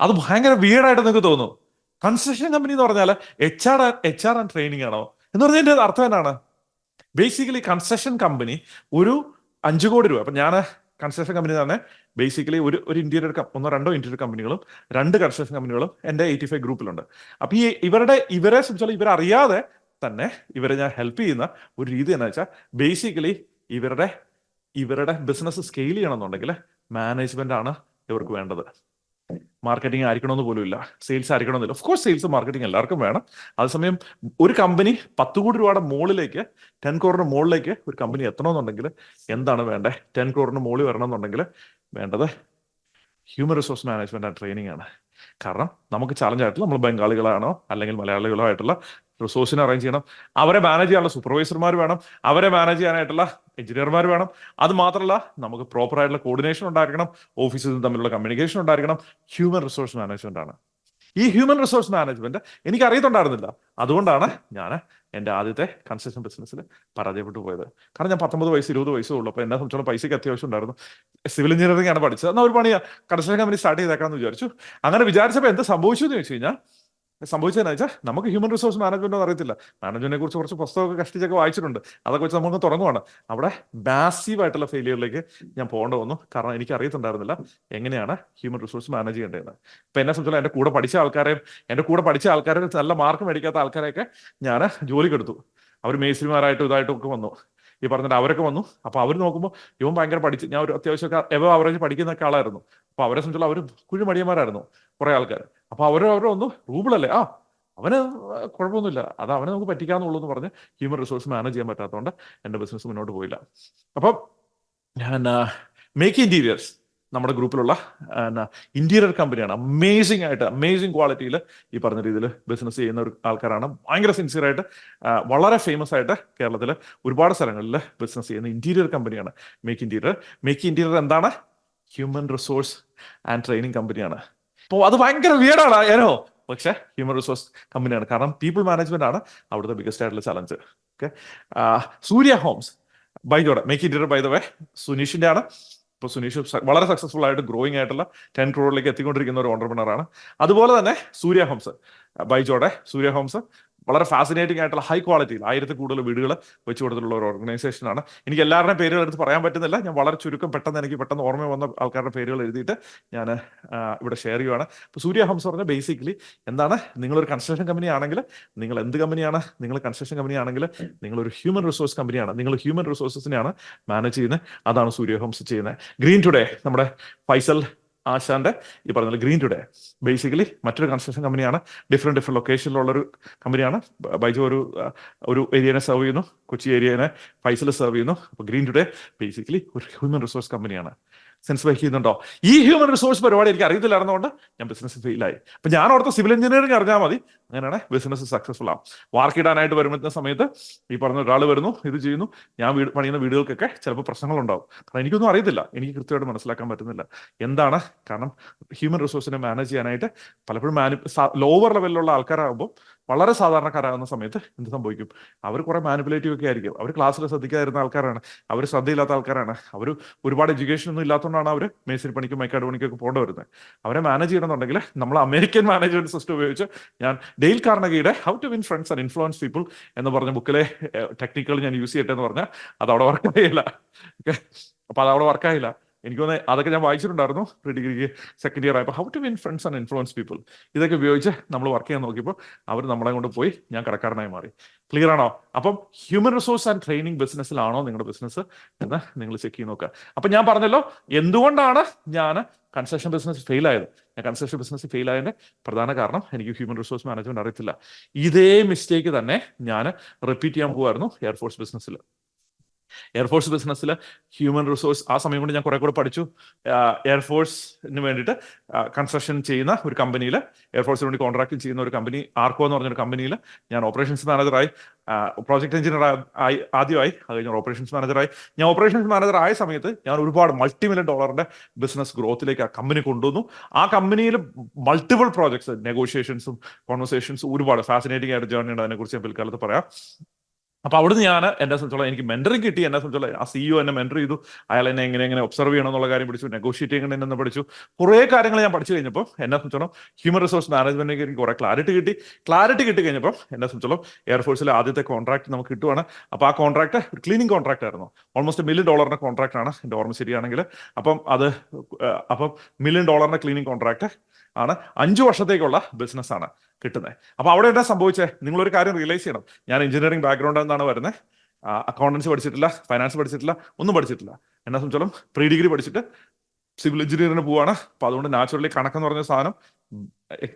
അത് ഭയങ്കര വീടായിട്ട് നിങ്ങൾക്ക് തോന്നും. കൺസ്ട്രക്ഷൻ കമ്പനി എന്ന് പറഞ്ഞാൽ H R H R and training ആണോ? എന്ന് പറഞ്ഞതിന്റെ അർത്ഥം എന്താണ്? ബേസിക്കലി കൺസ്ട്രക്ഷൻ കമ്പനി ഒരു അഞ്ച് കോടി രൂപ. അപ്പൊ ഞാൻ കൺസ്ട്രക്ഷൻ കമ്പനി തന്നെ ബേസിക്കലി ഒരു ഒരു ഇന്റീരിയർ ഒന്നോ രണ്ടോ ഇന്റീരിയർ കമ്പനികളും രണ്ട് കൺസ്ട്രക്ഷൻ കമ്പനികളും എന്റെ എയ്റ്റി ഫൈവ് ഗ്രൂപ്പിലുണ്ട്. അപ്പൊ ഈ ഇവരുടെ ഇവരെ സംബന്ധിച്ചാൽ ഇവരറിയാതെ തന്നെ ഇവരെ ഞാൻ ഹെൽപ്പ് ചെയ്യുന്ന ഒരു രീതി എന്ന് വെച്ചാൽ ബേസിക്കലി ഇവരുടെ ഇവരുടെ ബിസിനസ് സ്കെയിൽ ചെയ്യണമെന്നുണ്ടെങ്കിൽ മാനേജ്മെന്റ് ആണ് ഇവർക്ക് വേണ്ടത്. മാർക്കറ്റിംഗ് ആയിരിക്കണമെന്ന് പോലും ഇല്ല സെയിൽസ് ആയിരിക്കണമെന്നില്ല ഓഫ് കോഴ്സ് സെയിൽസ് മാർക്കറ്റിംഗ് എല്ലാവർക്കും വേണം. അതേസമയം ഒരു കമ്പനി പത്ത് കോടി രൂപയുടെ മുകളിലേക്ക് ടെൻ കോറിന് മുകളിലേക്ക് ഒരു കമ്പനി എത്തണമെന്നുണ്ടെങ്കിൽ എന്താണ് വേണ്ടത് ടെൻ കോറിന് മുകളിൽ വരണമെന്നുണ്ടെങ്കിൽ വേണ്ടത് human resource management and training ആണ്. കാരണം നമുക്ക് ചാലഞ്ച് ആയിട്ടുള്ള നമ്മൾ ബംഗാളികളാണോ അല്ലെങ്കിൽ മലയാളികളോ ആയിട്ടുള്ള റിസോഴ്സിനെ അറേഞ്ച് ചെയ്യണം. അവരെ മാനേജ് ചെയ്യാനുള്ള സൂപ്പർവൈസർമാർ വേണം. അവരെ മാനേജ് ചെയ്യാനായിട്ടുള്ള എഞ്ചിനീയർമാർ വേണം. അത് മാത്രമല്ല നമുക്ക് പ്രോപ്പർ ആയിട്ടുള്ള കോർഡിനേഷൻ ഉണ്ടായിരിക്കണം. ഓഫീസുകൾ തമ്മിലുള്ള കമ്മ്യൂണിക്കേഷൻ ഉണ്ടായിരിക്കണം. ഹ്യൂമൻ റിസോഴ്സ് മാനേജ്മെന്റ് ആണ്. ഈ ഹ്യൂമൻ റിസോഴ്സ് മാനേജ്മെന്റ് എനിക്ക് അറിയത്തുണ്ടായിരുന്നില്ല അതുകൊണ്ടാണ് ഞാൻ എന്റെ ആദ്യത്തെ കൺസ്ട്രക്ഷൻ ബിസിനസ്സിൽ പരാജയപ്പെട്ടു പോയത്. കാരണം ഞാൻ പത്തൊമ്പത് വയസ്സ് ഇരുപത് വയസ്സേ ഉള്ളൂ. അപ്പോൾ എന്നെ സംബന്ധിച്ചോളം പൈസയ്ക്ക് അത്യാവശ്യം ഉണ്ടായിരുന്നു. സിവിൽ എഞ്ചിനീയറിംഗ് ആണ് പഠിച്ചത്. എന്നാൽ ഒരു പണി കൺസ്ട്രക്ഷൻ കമ്പനി സ്റ്റാർട്ട് ചെയ്തേക്കാമെന്ന് വിചാരിച്ചു. അങ്ങനെ വിചാരിച്ചപ്പോൾ എന്ത് സംഭവിച്ചു എന്ന് ചോദിച്ചു കഴിഞ്ഞാൽ സംഭവിച്ചതെന്ന് വെച്ചാൽ നമുക്ക് ഹ്യൂമൻ റിസോഴ്സ് മാനേജ്മെന്റ് അറിയത്തില്ല. മാനേജ്മെന്റിനെ കുറിച്ച് കുറച്ച് പുസ്തകമൊക്കെ കഷ്ടിച്ചൊക്കെ വായിച്ചിട്ടുണ്ട്. അതൊക്കെ വെച്ച് നമുക്ക് തുടങ്ങുവാണ്. അവിടെ മാസീവ് ആയിട്ടുള്ള ഫെയിലിയറിലേക്ക് ഞാൻ പോകേണ്ട വന്നു. കാരണം എനിക്ക് അറിയത്തുണ്ടായിരുന്നില്ല എങ്ങനെയാണ് ഹ്യൂമൻ റിസോഴ്സ് മാനേജ് ചെയ്യേണ്ടത് ഇപ്പൊ എന്നെ സംബന്ധിച്ചാൽ എന്റെ കൂടെ പഠിച്ച ആൾക്കാരെയും എന്റെ കൂടെ പഠിച്ച ആൾക്കാരെ നല്ല മാർക്ക് മേടിക്കാത്ത ആൾക്കാരെയൊക്കെ ഞാൻ ജോലിക്കെടുത്തു അവർ മേസ്രിമാരായിട്ടും ഇതായിട്ടും ഒക്കെ വന്നു. ഈ പറഞ്ഞിട്ട് അവരൊക്കെ വന്നു. അപ്പൊ അവർ നോക്കുമ്പോൾ ഇവൻ ഭയങ്കര പഠിച്ച് ഞാൻ ഒരു അത്യാവശ്യം എവ അവറേജ് പഠിക്കുന്ന ആളായിരുന്നു. അപ്പൊ അവരെ സംബന്ധിച്ചുള്ള അവർ കുഴിമടിയന്മാരായിരുന്നു. കുറെ ആൾക്കാർ അപ്പൊ അവരവരോ അവരെ ഒന്ന് റൂബിളല്ലേ? ആ അവന് കുഴപ്പമൊന്നുമില്ല. അത് അവനെ നമുക്ക് പറ്റിക്കാന്നുള്ളൂ എന്ന് പറഞ്ഞ് ഹ്യൂമൻ റിസോഴ്സ് മാനേജ് ചെയ്യാൻ പറ്റാത്തതുകൊണ്ട് എന്റെ ബിസിനസ് മുന്നോട്ട് പോയില്ല. അപ്പം ഞാൻ മേക്ക് ഇന്റീരിയേഴ്സ് നമ്മുടെ ഗ്രൂപ്പിലുള്ള ഇന്റീരിയർ കമ്പനിയാണ് അമേസിംഗ് ആയിട്ട് അമേസിംഗ് ക്വാളിറ്റിയിൽ ഈ പറഞ്ഞ രീതിയിൽ ബിസിനസ് ചെയ്യുന്ന ഒരു ആൾക്കാരാണ്. ഭയങ്കര സിൻസിയർ ആയിട്ട് വളരെ ഫേമസ് ആയിട്ട് കേരളത്തിൽ ഒരുപാട് സ്ഥലങ്ങളിൽ ബിസിനസ് ചെയ്യുന്ന ഇന്റീരിയർ കമ്പനിയാണ് മേക്ക് ഇന്റീരിയർ മേക്ക് ഇന്റീരിയർ എന്താണ്? ഹ്യൂമൻ റിസോഴ്സ് ആൻഡ് ട്രെയിനിങ് കമ്പനിയാണ് അപ്പോൾ അത് ഭയങ്കര വിയർഡാണ് ഏനോ പക്ഷെ ഹ്യൂമൻ റിസോഴ്സ് കമ്പനിയാണ് കാരണം പീപ്പിൾ മാനേജ്മെന്റ് ആണ് അവിടുത്തെ ബിഗസ്റ്റ് ആയിട്ടുള്ള ചലഞ്ച് ഓക്കെ സൂര്യ ഹോംസ് ബൈജോടെ മേക്ക് ഡിറ്റർ ബൈ ദ വേ സുനീഷിന്റെ ആണ്. ഇപ്പോൾ സുനീഷ് വളരെ സക്സസ്ഫുൾ ആയിട്ട് ഗ്രോയിങ് ആയിട്ടുള്ള ടെൻ ക്രോറിലേക്ക് എത്തിക്കൊണ്ടിരിക്കുന്ന ഒരു ഓണ്ടർപ്രണർ ആണ്. അതുപോലെ തന്നെ സൂര്യ ഹോംസ് ബൈജോടെ സൂര്യ ഹോംസ് വളരെ ഫാസിനേറ്റിംഗ് ആയിട്ടുള്ള ഹൈ ക്വാളിറ്റിയിൽ ആയിരത്തി കൂടുതൽ വീടുകൾ വെച്ച് കൊടുത്തിട്ടുള്ള ഒരു ഓർഗനൈസേഷനാണ് എനിക്ക് എല്ലാവരുടെയും പേരുകൾ എടുത്ത് പറയാൻ പറ്റുന്നില്ല. ഞാൻ വളരെ ചുരുക്കം പെട്ടെന്ന് എനിക്ക് പെട്ടെന്ന് ഓർമ്മ വന്ന ആൾക്കാരുടെ പേരുകൾ എഴുതിയിട്ട് ഞാൻ ഇവിടെ ഷെയർ ചെയ്യുവാണ്. അപ്പോൾ സൂര്യ ഹംസ് പറഞ്ഞാൽ ബേസിക്കലി എന്താണ്? നിങ്ങളൊരു കൺസ്ട്രക്ഷൻ കമ്പനി ആണെങ്കിൽ നിങ്ങൾ എന്ത് കമ്പനിയാണ് നിങ്ങൾ കൺസ്ട്രക്ഷൻ കമ്പനി ആണെങ്കിൽ നിങ്ങളൊരു ഹ്യൂമൻ റിസോഴ്സ് കമ്പനിയാണ് നിങ്ങൾ ഹ്യൂമൻ റിസോഴ്സസിനെയാണ് മാനേജ് ചെയ്യുന്നത്. അതാണ് സൂര്യ ഹംസ് ചെയ്യുന്നത്. ഗ്രീൻ ടുഡേ നമ്മുടെ ഫൈസൽ ആശാന്റെ ഈ പറഞ്ഞ ഗ്രീൻ ടുഡേ ബേസിക്കലി മറ്റൊരു കൺസ്ട്രക്ഷൻ കമ്പനിയാണ് ഡിഫറെന്റ് ഡിഫറെന്റ് ലൊക്കേഷനിലുള്ള ഒരു കമ്പനിയാണ് ബൈജു ഒരു ഒരു ഏരിയനെ സെർവ് ചെയ്യുന്നു. കൊച്ചി ഏരിയനെ ഫൈസൽ സെർവ് ചെയ്യുന്നു. അപ്പോൾ ഗ്രീൻ ടുഡേ ബേസിക്കലി ഒരു ഹ്യൂമൻ റിസോഴ്സ് കമ്പനിയാണ് സെൻസ് വഹിക്കുന്നുണ്ടോ ഈ ഹ്യൂമൻ റിസോഴ്സ് പരിപാടി എനിക്ക് അറിയത്തില്ലായിരുന്നതുകൊണ്ട് ഞാൻ ബിസിനസ് ഫെയിലായി അപ്പൊ ഞാൻ ഓർത്ത സിവിൽ എഞ്ചിനീയറിംഗ് അറിഞ്ഞാൽ മതി. അങ്ങനെയാണ് ബിസിനസ് സക്സസ്ഫുൾ ആവും. വാർക്കിടാനായിട്ട് വരുന്ന സമയത്ത് ഈ പറഞ്ഞ ഒരാൾ വരുന്നു ഇത് ചെയ്യുന്നു. ഞാൻ വീട് പണിയുന്ന വീടുകൾക്കൊക്കെ ചിലപ്പോൾ പ്രശ്നങ്ങളുണ്ടാവും. കാരണം എനിക്കൊന്നും അറിയത്തില്ല. എനിക്ക് കൃത്യമായിട്ട് മനസ്സിലാക്കാൻ പറ്റുന്നില്ല. എന്താണ്? കാരണം ഹ്യൂമൻ റിസോഴ്സിനെ മാനേജ് ചെയ്യാനായിട്ട് പലപ്പോഴും മാനു ലോവർ ലെവലിലുള്ള ആൾക്കാരാകുമ്പോൾ വളരെ സാധാരണക്കാരാകുന്ന സമയത്ത് എന്ത് സംഭവിക്കും? അവർ കുറെ മാനിപ്പുലേറ്റീവ് ഒക്കെ ആയിരിക്കും. അവർ ക്ലാസ്സിൽ ശ്രദ്ധിക്കാതിരുന്ന ആൾക്കാരാണ്. അവർ ശ്രദ്ധയില്ലാത്ത ആൾക്കാരാണ്. അവർ ഒരുപാട് എഡ്യൂക്കേഷൻ ഒന്നും ഇല്ലാത്തതുകൊണ്ടാണ് അവർ മേസ്തിരി പണിക്കും മൈക്കാട് പണിക്കൊക്കെ പോകേണ്ടി വരുന്നത്. അവരെ മാനേജ് ചെയ്യണമെന്നുണ്ടെങ്കിൽ നമ്മൾ അമേരിക്കൻ മാനേജ്മെന്റ് സിസ്റ്റം ഉപയോഗിച്ച് ഞാൻ Dale കാർണഗിയുടെ how to win friends and influence people എന്ന് പറഞ്ഞ ബുക്കിലെ ടെക്നിക്കുകൾ ഞാൻ യൂസ് ചെയ്യട്ടെ എന്ന് പറഞ്ഞാൽ അത് അവിടെ വർക്കായില്ല ഓക്കെ? അപ്പൊ അത് അവിടെ വർക്കായില്ല എനിക്ക് തോന്നുന്നത് അതൊക്കെ ഞാൻ വായിച്ചിട്ടുണ്ടായിരുന്നു പ്രീ ഡിഗ്രിക്ക് സെക്കൻഡ് ഇയർ ആയപ്പോൾ how to win friends and influence people ഇതൊക്കെ ഉപയോഗിച്ച് നമ്മൾ വർക്ക് ചെയ്യാൻ നോക്കിയപ്പോൾ അവർ നമ്മളെ കൊണ്ട് പോയി ഞാൻ കടക്കാരനായി മാറി. ക്ലിയർ ആണോ? അപ്പം ഹ്യൂമൻ റിസോഴ്സ് ആൻഡ് ട്രെയിനിങ് ബിസിനസ്സിലാണോ നിങ്ങളുടെ ബിസിനസ് എന്ന് നിങ്ങൾ ചെക്ക് ചെയ്ത് നോക്കുക. അപ്പം ഞാൻ പറഞ്ഞല്ലോ എന്തുകൊണ്ടാണ് ഞാൻ കൺസ്ട്രക്ഷൻ ബിസിനസ് ഫെയിൽ ആയത്? ഞാൻ കൺസ്ട്രക്ഷൻ ബിസിനസ് ഫെയിൽ ആയതിന്റെ പ്രധാന കാരണം എനിക്ക് ഹ്യൂമൻ റിസോഴ്സ് മാനേജ്മെന്റ് അറിയത്തില്ല. ഇതേ മിസ്റ്റേക്ക് തന്നെ ഞാൻ റിപ്പീറ്റ് ചെയ്യാൻ പോകുമായിരുന്നു എയർഫോഴ്സ് ബിസിനസ്സിൽ എയർഫോഴ്സ് ബിസിനസ്സിൽ ഹ്യൂമൻ റിസോഴ്സ് ആ സമയം കൊണ്ട് ഞാൻ കുറെ കൂടെ പഠിച്ചു. എയർഫോഴ്സിന് വേണ്ടിയിട്ട് കൺസ്ട്രക്ഷൻ ചെയ്യുന്ന ഒരു കമ്പനിയിൽ എയർഫോഴ്സിന് വേണ്ടി കോൺട്രാക്ട് ചെയ്യുന്ന ഒരു കമ്പനി ആർക്കോ എന്ന് പറഞ്ഞൊരു കമ്പനിയിൽ ഞാൻ ഓപ്പറേഷൻസ് മാനേജറായി പ്രോജക്ട് എഞ്ചിനീയർ ആയി ആദ്യമായി. അത് കഴിഞ്ഞ ഓപ്പറേഷൻസ് മാനേജറായി ഞാൻ ഓപ്പറേഷൻസ് മാനേജർ ആയ സമയത്ത് ഞാൻ ഒരുപാട് മൾട്ടി മില്യൺ ഡോളറിന്റെ ബിസിനസ് ഗ്രോത്തിലേക്ക് ആ കമ്പനി കൊണ്ടുവന്നു. ആ കമ്പനിയിൽ മൾട്ടിപ്പിൾ പ്രോജക്ട്സ് നെഗോഷിയേഷൻസും കോൺവെർസേഷൻസും ഒരുപാട് ഫാസിനേറ്റിംഗ് ആയിട്ട് ജേർണി ഉണ്ട്. അതിനെക്കുറിച്ച് ഞാൻ പിൽക്കാലത്ത് പറയാം. അപ്പൊ അവിടുന്ന് ഞാൻ എന്നെ സംബന്ധിച്ചോളം എനിക്ക് മെന്ററിങ് കിട്ടി. എന്നെ സംബന്ധിച്ചോളം ആ സിഇഒ എന്നെ മെന്റർ ചെയ്തു. അയാൾ എന്നെ എങ്ങനെ എങ്ങനെ ഒബ്സർവ് ചെയ്യണം എന്നുള്ള കാര്യം പഠിച്ചു. നെഗോഷിയേറ്റ് എങ്ങനെ എന്നെ പഠിച്ചു. കുറേ കാര്യങ്ങൾ ഞാൻ പഠിച്ചു കഴിഞ്ഞപ്പോൾ എന്നെ സംബന്ധിച്ചോളം ഹ്യൂമൻ റിസോഴ്സ് മാനേജ്മെന്റിനെ എനിക്ക് കുറെ ക്ലാരിറ്റി കിട്ടി. ക്ലാരിറ്റി കിട്ടി കഴിഞ്ഞപ്പോൾ എന്നെ സംബന്ധിച്ചോളം എയർഫോഴ്സിലെ ആദ്യത്തെ കോൺട്രാക്ട് നമുക്ക് കിട്ടുവാണ്. അപ്പോൾ ആ കോൺട്രാക്ട് ഒരു ക്ലീനിങ് കോൺട്രാക്ട് ആയിരുന്നു. ഓൾമോസ്റ്റ് മില്യൺ ഡോളറിന്റെ കോൺട്രാക്ട് ആണ്. എന്റെ ഓർമ്മ ശരിയാണെങ്കിൽ. അപ്പം അത് അപ്പം മില്യൺ ഡോളറിന്റെ ക്ലീനിങ് കോൺട്രാക്ട് ആണ്. അഞ്ചു വർഷത്തേക്കുള്ള ബിസിനസ് ആണ് കിട്ടുന്നത് അപ്പൊ അവിടെ എന്താ സംഭവിച്ചത് നിങ്ങളൊരു കാര്യം റിയലൈസ് ചെയ്യണം. ഞാൻ എഞ്ചിനീയറിംഗ് ബാക്ക്ഗ്രൗണ്ടിൽ എന്നാണ് വരുന്നത് അക്കൗണ്ടൻസി പഠിച്ചിട്ടില്ല ഫൈനാൻസ് പഠിച്ചിട്ടില്ല ഒന്നും പഠിച്ചിട്ടില്ല. എന്നെ സംബന്ധിച്ചോളം പ്രീ ഡിഗ്രി പഠിച്ചിട്ട് സിവിൽ എഞ്ചിനീയറിന് പോവാണ്. അപ്പൊ അതുകൊണ്ട് നാച്ചുറലി കണക്കെന്ന് പറഞ്ഞ സാധനം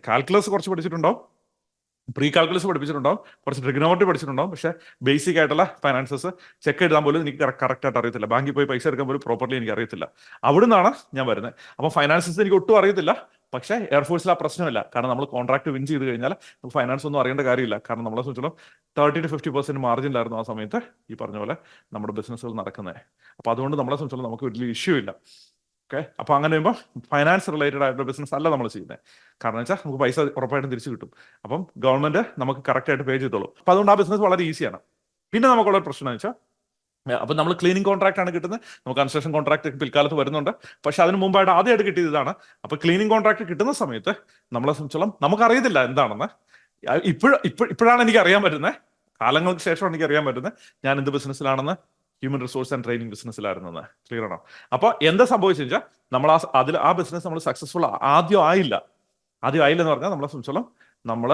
കാൽക്കുലസ് കുറച്ച് പഠിച്ചിട്ടുണ്ടാവും. പ്രീ കാൽക്കുലസ് പഠിപ്പിച്ചിട്ടുണ്ടാവും. കുറച്ച് ട്രിഗ്നോമറ്റി പഠിച്ചിട്ടുണ്ടാവും. പക്ഷേ ബേസിക് ആയിട്ടുള്ള ഫൈനാൻസസ് ചെക്ക് എഴുതാൻ പോലും എനിക്ക് കറക്റ്റ് ആയിട്ട് അറിയത്തില്ല. ബാങ്കിൽ പോയി പൈസ എടുക്കാൻ പോലും പ്രോപ്പർലി എനിക്ക് അറിയത്തില്ല. അവിടുന്നാണ് ഞാൻ വരുന്നത് അപ്പൊ ഫൈനാൻസസ് എനിക്ക് ഒട്ടും അറിയത്തില്ല. പക്ഷേ എയർഫോഴ്സിൽ ആ പ്രശ്നമില്ല. കാരണം നമ്മൾ കോൺട്രാക്ട് വിൻ ചെയ്ത് കഴിഞ്ഞാൽ നമുക്ക് ഫൈനാൻസ് ഒന്നും അറിയേണ്ട കാര്യമില്ല. കാരണം നമ്മളെ സംബന്ധിച്ചോളം തേർട്ടി ടു ഫിഫ്റ്റി പെർസെന്റ് മാർജിനിലായിരുന്നു ആ സമയത്ത് ഈ പറഞ്ഞ പോലെ നമ്മുടെ ബിസിനസ്സുകൾ നടക്കുന്നത് അപ്പോൾ അതുകൊണ്ട് നമ്മളെ സംബന്ധിച്ചോളം നമുക്ക് വലിയ ഇഷ്യൂ ഇല്ല. ഓക്കെ അപ്പോൾ അങ്ങനെ വരുമ്പോൾ ഫൈനാൻസ് റിലേറ്റഡ് ആയിട്ടുള്ള ബിസിനസ് അല്ല നമ്മൾ ചെയ്യുന്നത് കാരണം വെച്ചാൽ നമുക്ക് പൈസ ഉറപ്പായിട്ടും തിരിച്ചു കിട്ടും. അപ്പം ഗവൺമെന്റ് നമുക്ക് കറക്റ്റ് ആയിട്ട് പേ ചെയ്തോളൂ. അപ്പോൾ അതുകൊണ്ട് ആ ബിസിനസ് വളരെ ഈസിയാണ് പിന്നെ നമുക്കുള്ള പ്രശ്നം എന്ന് വെച്ചാൽ അപ്പം നമ്മൾ ക്ലീനിങ് കോൺട്രാക്ട് ആണ് കിട്ടുന്നത്. നമുക്ക് കൺസ്ട്രക്ഷൻ കോൺട്രാക്ട് പിൽക്കാലത്ത് വരുന്നുണ്ട്. പക്ഷെ അതിന് മുമ്പായിട്ട് ആദ്യമായിട്ട് കിട്ടിയത് ഇതാണ്. അപ്പൊ ക്ലീനിങ് കോൺട്രാക്ട് കിട്ടുന്ന സമയത്ത് നമ്മളെ സംബന്ധിച്ചോളം നമുക്കറിയത്തില്ല എന്താണെന്ന്. ഇപ്പോഴും ഇപ്പോഴാണ് എനിക്ക് അറിയാൻ പറ്റുന്നത്. കാലങ്ങൾക്ക് ശേഷമാണ് എനിക്ക് അറിയാൻ പറ്റുന്നത്. ഞാൻ എന്ത് ബിസിനസ്സിലാണെന്ന് ഹ്യൂമൻ റിസോഴ്സ് ആൻഡ് ട്രെയിനിങ് ബിസിനസ്സിലായിരുന്നെന്ന് ക്ലിയർ ആണോ? അപ്പോൾ എന്താ സംഭവിച്ചു വെച്ചാൽ നമ്മൾ ആ അതിൽ ആ ബിസിനസ് നമ്മൾ സക്സസ്ഫുൾ ആദ്യം ആയില്ല. ആദ്യം ആയില്ല എന്ന് പറഞ്ഞാൽ നമ്മളെ സംബന്ധിച്ചോളം നമ്മൾ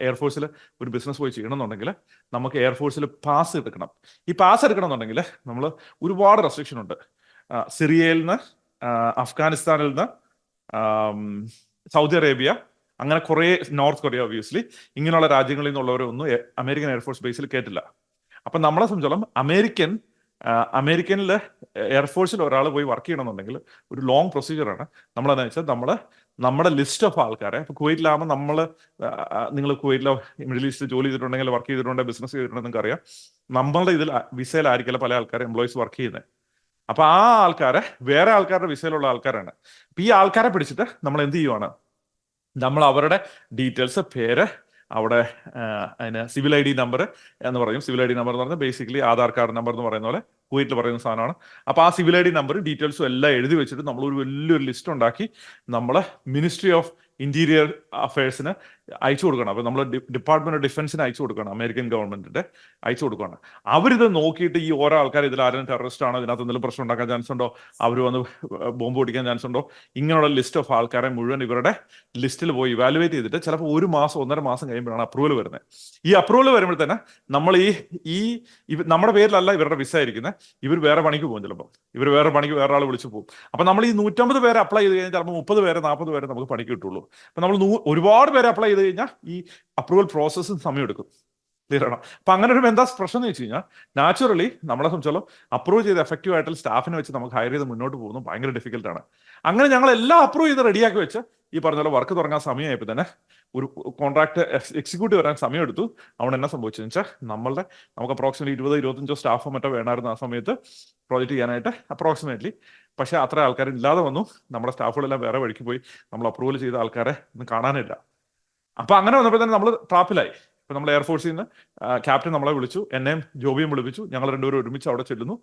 എയർഫോഴ്സിൽ ഒരു ബിസിനസ് പോയി ചെയ്യണമെന്നുണ്ടെങ്കിൽ നമുക്ക് എയർഫോഴ്സിൽ പാസ് എടുക്കണം. ഈ പാസ് എടുക്കണമെന്നുണ്ടെങ്കിൽ നമ്മൾ ഒരുപാട് റെസ്ട്രിക്ഷൻ ഉണ്ട്. സിറിയയിൽ നിന്ന് അഫ്ഗാനിസ്ഥാനിൽ നിന്ന് സൗദി അറേബ്യ അങ്ങനെ കുറേ നോർത്ത് കൊറിയ ഒബിയസ്ലി ഇങ്ങനെയുള്ള രാജ്യങ്ങളിൽ നിന്നുള്ളവരൊന്നും അമേരിക്കൻ എയർഫോഴ്സ് ബേസിൽ കേട്ടില്ല അപ്പം നമ്മളെ സംബന്ധിച്ചോളം അമേരിക്കൻ അമേരിക്കനിൽ എയർഫോഴ്സിൽ ഒരാൾ പോയി വർക്ക് ചെയ്യണമെന്നുണ്ടെങ്കിൽ ഒരു ലോങ് പ്രൊസീജിയറാണ് നമ്മളെന്ന് വെച്ചാൽ നമ്മൾ നമ്മുടെ ലിസ്റ്റ് ഓഫ് ആൾക്കാരെ ഇപ്പൊ കുവൈറ്റിലാകുമ്പോൾ നമ്മൾ നിങ്ങൾ കുവൈറ്റിലോ മിഡിൽ ഈസ്റ്റ് ജോലി ചെയ്തിട്ടുണ്ടെങ്കിൽ വർക്ക് ചെയ്തിട്ടുണ്ടെങ്കിൽ ബിസിനസ് ചെയ്തിട്ടുണ്ടെങ്കിൽ അറിയാം. നമ്മളുടെ ഇതിൽ വിസയിലായിരിക്കില്ല പല ആൾക്കാരെ എംപ്ലോയീസ് വർക്ക് ചെയ്യുന്നത് അപ്പൊ ആ ആൾക്കാരെ വേറെ ആൾക്കാരുടെ വിസയിലുള്ള ആൾക്കാരാണ്. അപ്പൊ ഈ ആൾക്കാരെ പിടിച്ചിട്ട് നമ്മൾ എന്ത് ചെയ്യുവാണ്? നമ്മൾ അവരുടെ ഡീറ്റെയിൽസ് പേര് അവിടെ അതിന് സിവിൽ ഐ ഡി നമ്പർ എന്ന് പറയും. സിവിൽ ഐ ഡി നമ്പർ എന്ന് പറഞ്ഞാൽ ബേസിക്കലി ആധാർ കാർഡ് നമ്പർ എന്ന് പറയുന്ന പോലെ കുവൈറ്റിൽ പറയുന്ന സാധനമാണ്. അപ്പൊ ആ സിവിൽ ഐ ഡി നമ്പർ ഡീറ്റെയിൽസും എല്ലാം എഴുതി വെച്ചിട്ട് നമ്മൾ ഒരു വലിയൊരു ലിസ്റ്റ് ഉണ്ടാക്കി നമ്മളെ മിനിസ്ട്രി ഓഫ് ഇന്റീരിയർ അഫയേഴ്സിന് അയച്ചു കൊടുക്കണം. അപ്പൊ നമ്മൾ ഡിപ്പാർട്ട്മെന്റ് ഓഫ് ഡിഫൻസിന് അയച്ചു കൊടുക്കണം അമേരിക്കൻ ഗവൺമെന്റിന്റെ അയച്ചു കൊടുക്കണം. അവരിത് നോക്കിയിട്ട് ഈ ഓരോ ആൾക്കാർ ഇതിൽ ആരും ടെററിസ്റ്റ് ആണോ ഇതിനകത്ത് എന്തെങ്കിലും പ്രശ്നം ഉണ്ടാക്കാൻ ചാൻസ് ഉണ്ടോ? അവർ വന്ന് ബോംബ് പൊടിക്കാൻ ചാൻസ് ഉണ്ടോ? ഇങ്ങനെയുള്ള ലിസ്റ്റ് ഓഫ് ആൾക്കാരെ മുഴുവൻ ഇവരുടെ ലിസ്റ്റിൽ പോയി ഇവാലുവേറ്റ് ചെയ്തിട്ട് ചിലപ്പോൾ ഒരു മാസം ഒന്നര മാസം കഴിയുമ്പോഴാണ് അപ്രൂവൽ വരുന്നത് ഈ അപ്രൂവൽ വരുമ്പോൾ തന്നെ നമ്മൾ ഈ ഈ നമ്മുടെ പേരിലല്ല ഇവരുടെ വിസ ഇരിക്കുന്നത് ഇവർ വേറെ പണിക്ക് പോകും ചിലപ്പോൾ ഇവർ വേറെ പണിക്ക് വേറെ ആൾ വിളിച്ചു പോകും. അപ്പൊ നമ്മൾ ഈ നൂറ്റമ്പത് പേരെ അപ്ലൈ ചെയ്ത് കഴിഞ്ഞാൽ ചിലപ്പോൾ മുപ്പത് പേരെ നാൽപ്പത് പേരെ നമുക്ക് പണിക്ക് കിട്ടുള്ളൂ. അപ്പൊ നമ്മൾ ഒരുപാട് പേരെ അപ്ലൈ കഴിഞ്ഞാൽ ഈ അപ്രൂവൽ പ്രോസസ്സും സമയമെടുക്കും ആണോ? അപ്പൊ അങ്ങനെ ഒരു എന്താ പ്രശ്നം എന്ന് വെച്ച് കഴിഞ്ഞാൽ നാച്ചുറലി നമ്മളെ സംബന്ധിച്ചോളം അപ്രൂവ് ചെയ്ത് എഫക്റ്റീവ് ആയിട്ടുള്ള സ്റ്റാഫിനെ വെച്ച് നമുക്ക് ഹയർ ചെയ്ത് മുന്നോട്ട് പോകുന്നത് ഭയങ്കര ഡിഫിക്കൽട്ട് ആണ്. അങ്ങനെ ഞങ്ങൾ എല്ലാം അപ്രൂവ് ചെയ്ത് റെഡിയാക്കി വെച്ച് ഈ പറഞ്ഞ പോലെ വർക്ക് തുടങ്ങാൻ സമയമായപ്പോൾ തന്നെ ഒരു കോൺട്രാക്ട് എക്സിക്യൂട്ടീവ് വരാൻ സമയമെടുത്തു അവിടെ എന്നാ സംഭവിച്ചതെന്ന് വെച്ചാൽ നമ്മളുടെ നമുക്ക് അപ്രോക്സിമേറ്റ്ലി ഇരുപത് ഇരുപത്തഞ്ചോ സ്റ്റാഫോ മറ്റോ വേണമായിരുന്നു ആ സമയത്ത് പ്രോജക്റ്റ് ചെയ്യാനായിട്ട് അപ്രോക്സിമേറ്റ്ലി പക്ഷേ അത്ര ആൾക്കാർ ഇല്ലാതെ വന്നു. നമ്മുടെ സ്റ്റാഫുകളെല്ലാം വേറെ വഴിക്ക് പോയി. നമ്മൾ അപ്രൂവൽ ചെയ്ത ആൾക്കാരെ ഒന്നും കാണാനില്ല. അപ്പൊ അങ്ങനെ വന്നപ്പോൾ തന്നെ നമ്മൾ ട്രാപ്പിലായി. ഇപ്പൊ നമ്മൾ എയർഫോഴ്സിൽ നിന്ന് ക്യാപ്റ്റൻ നമ്മളെ വിളിച്ചു. എന്നെയും ജോബിയും വിളിപ്പിച്ചു. ഞങ്ങൾ രണ്ടുപേരും ഒരുമിച്ച് അവിടെ ചെല്ലുന്നു.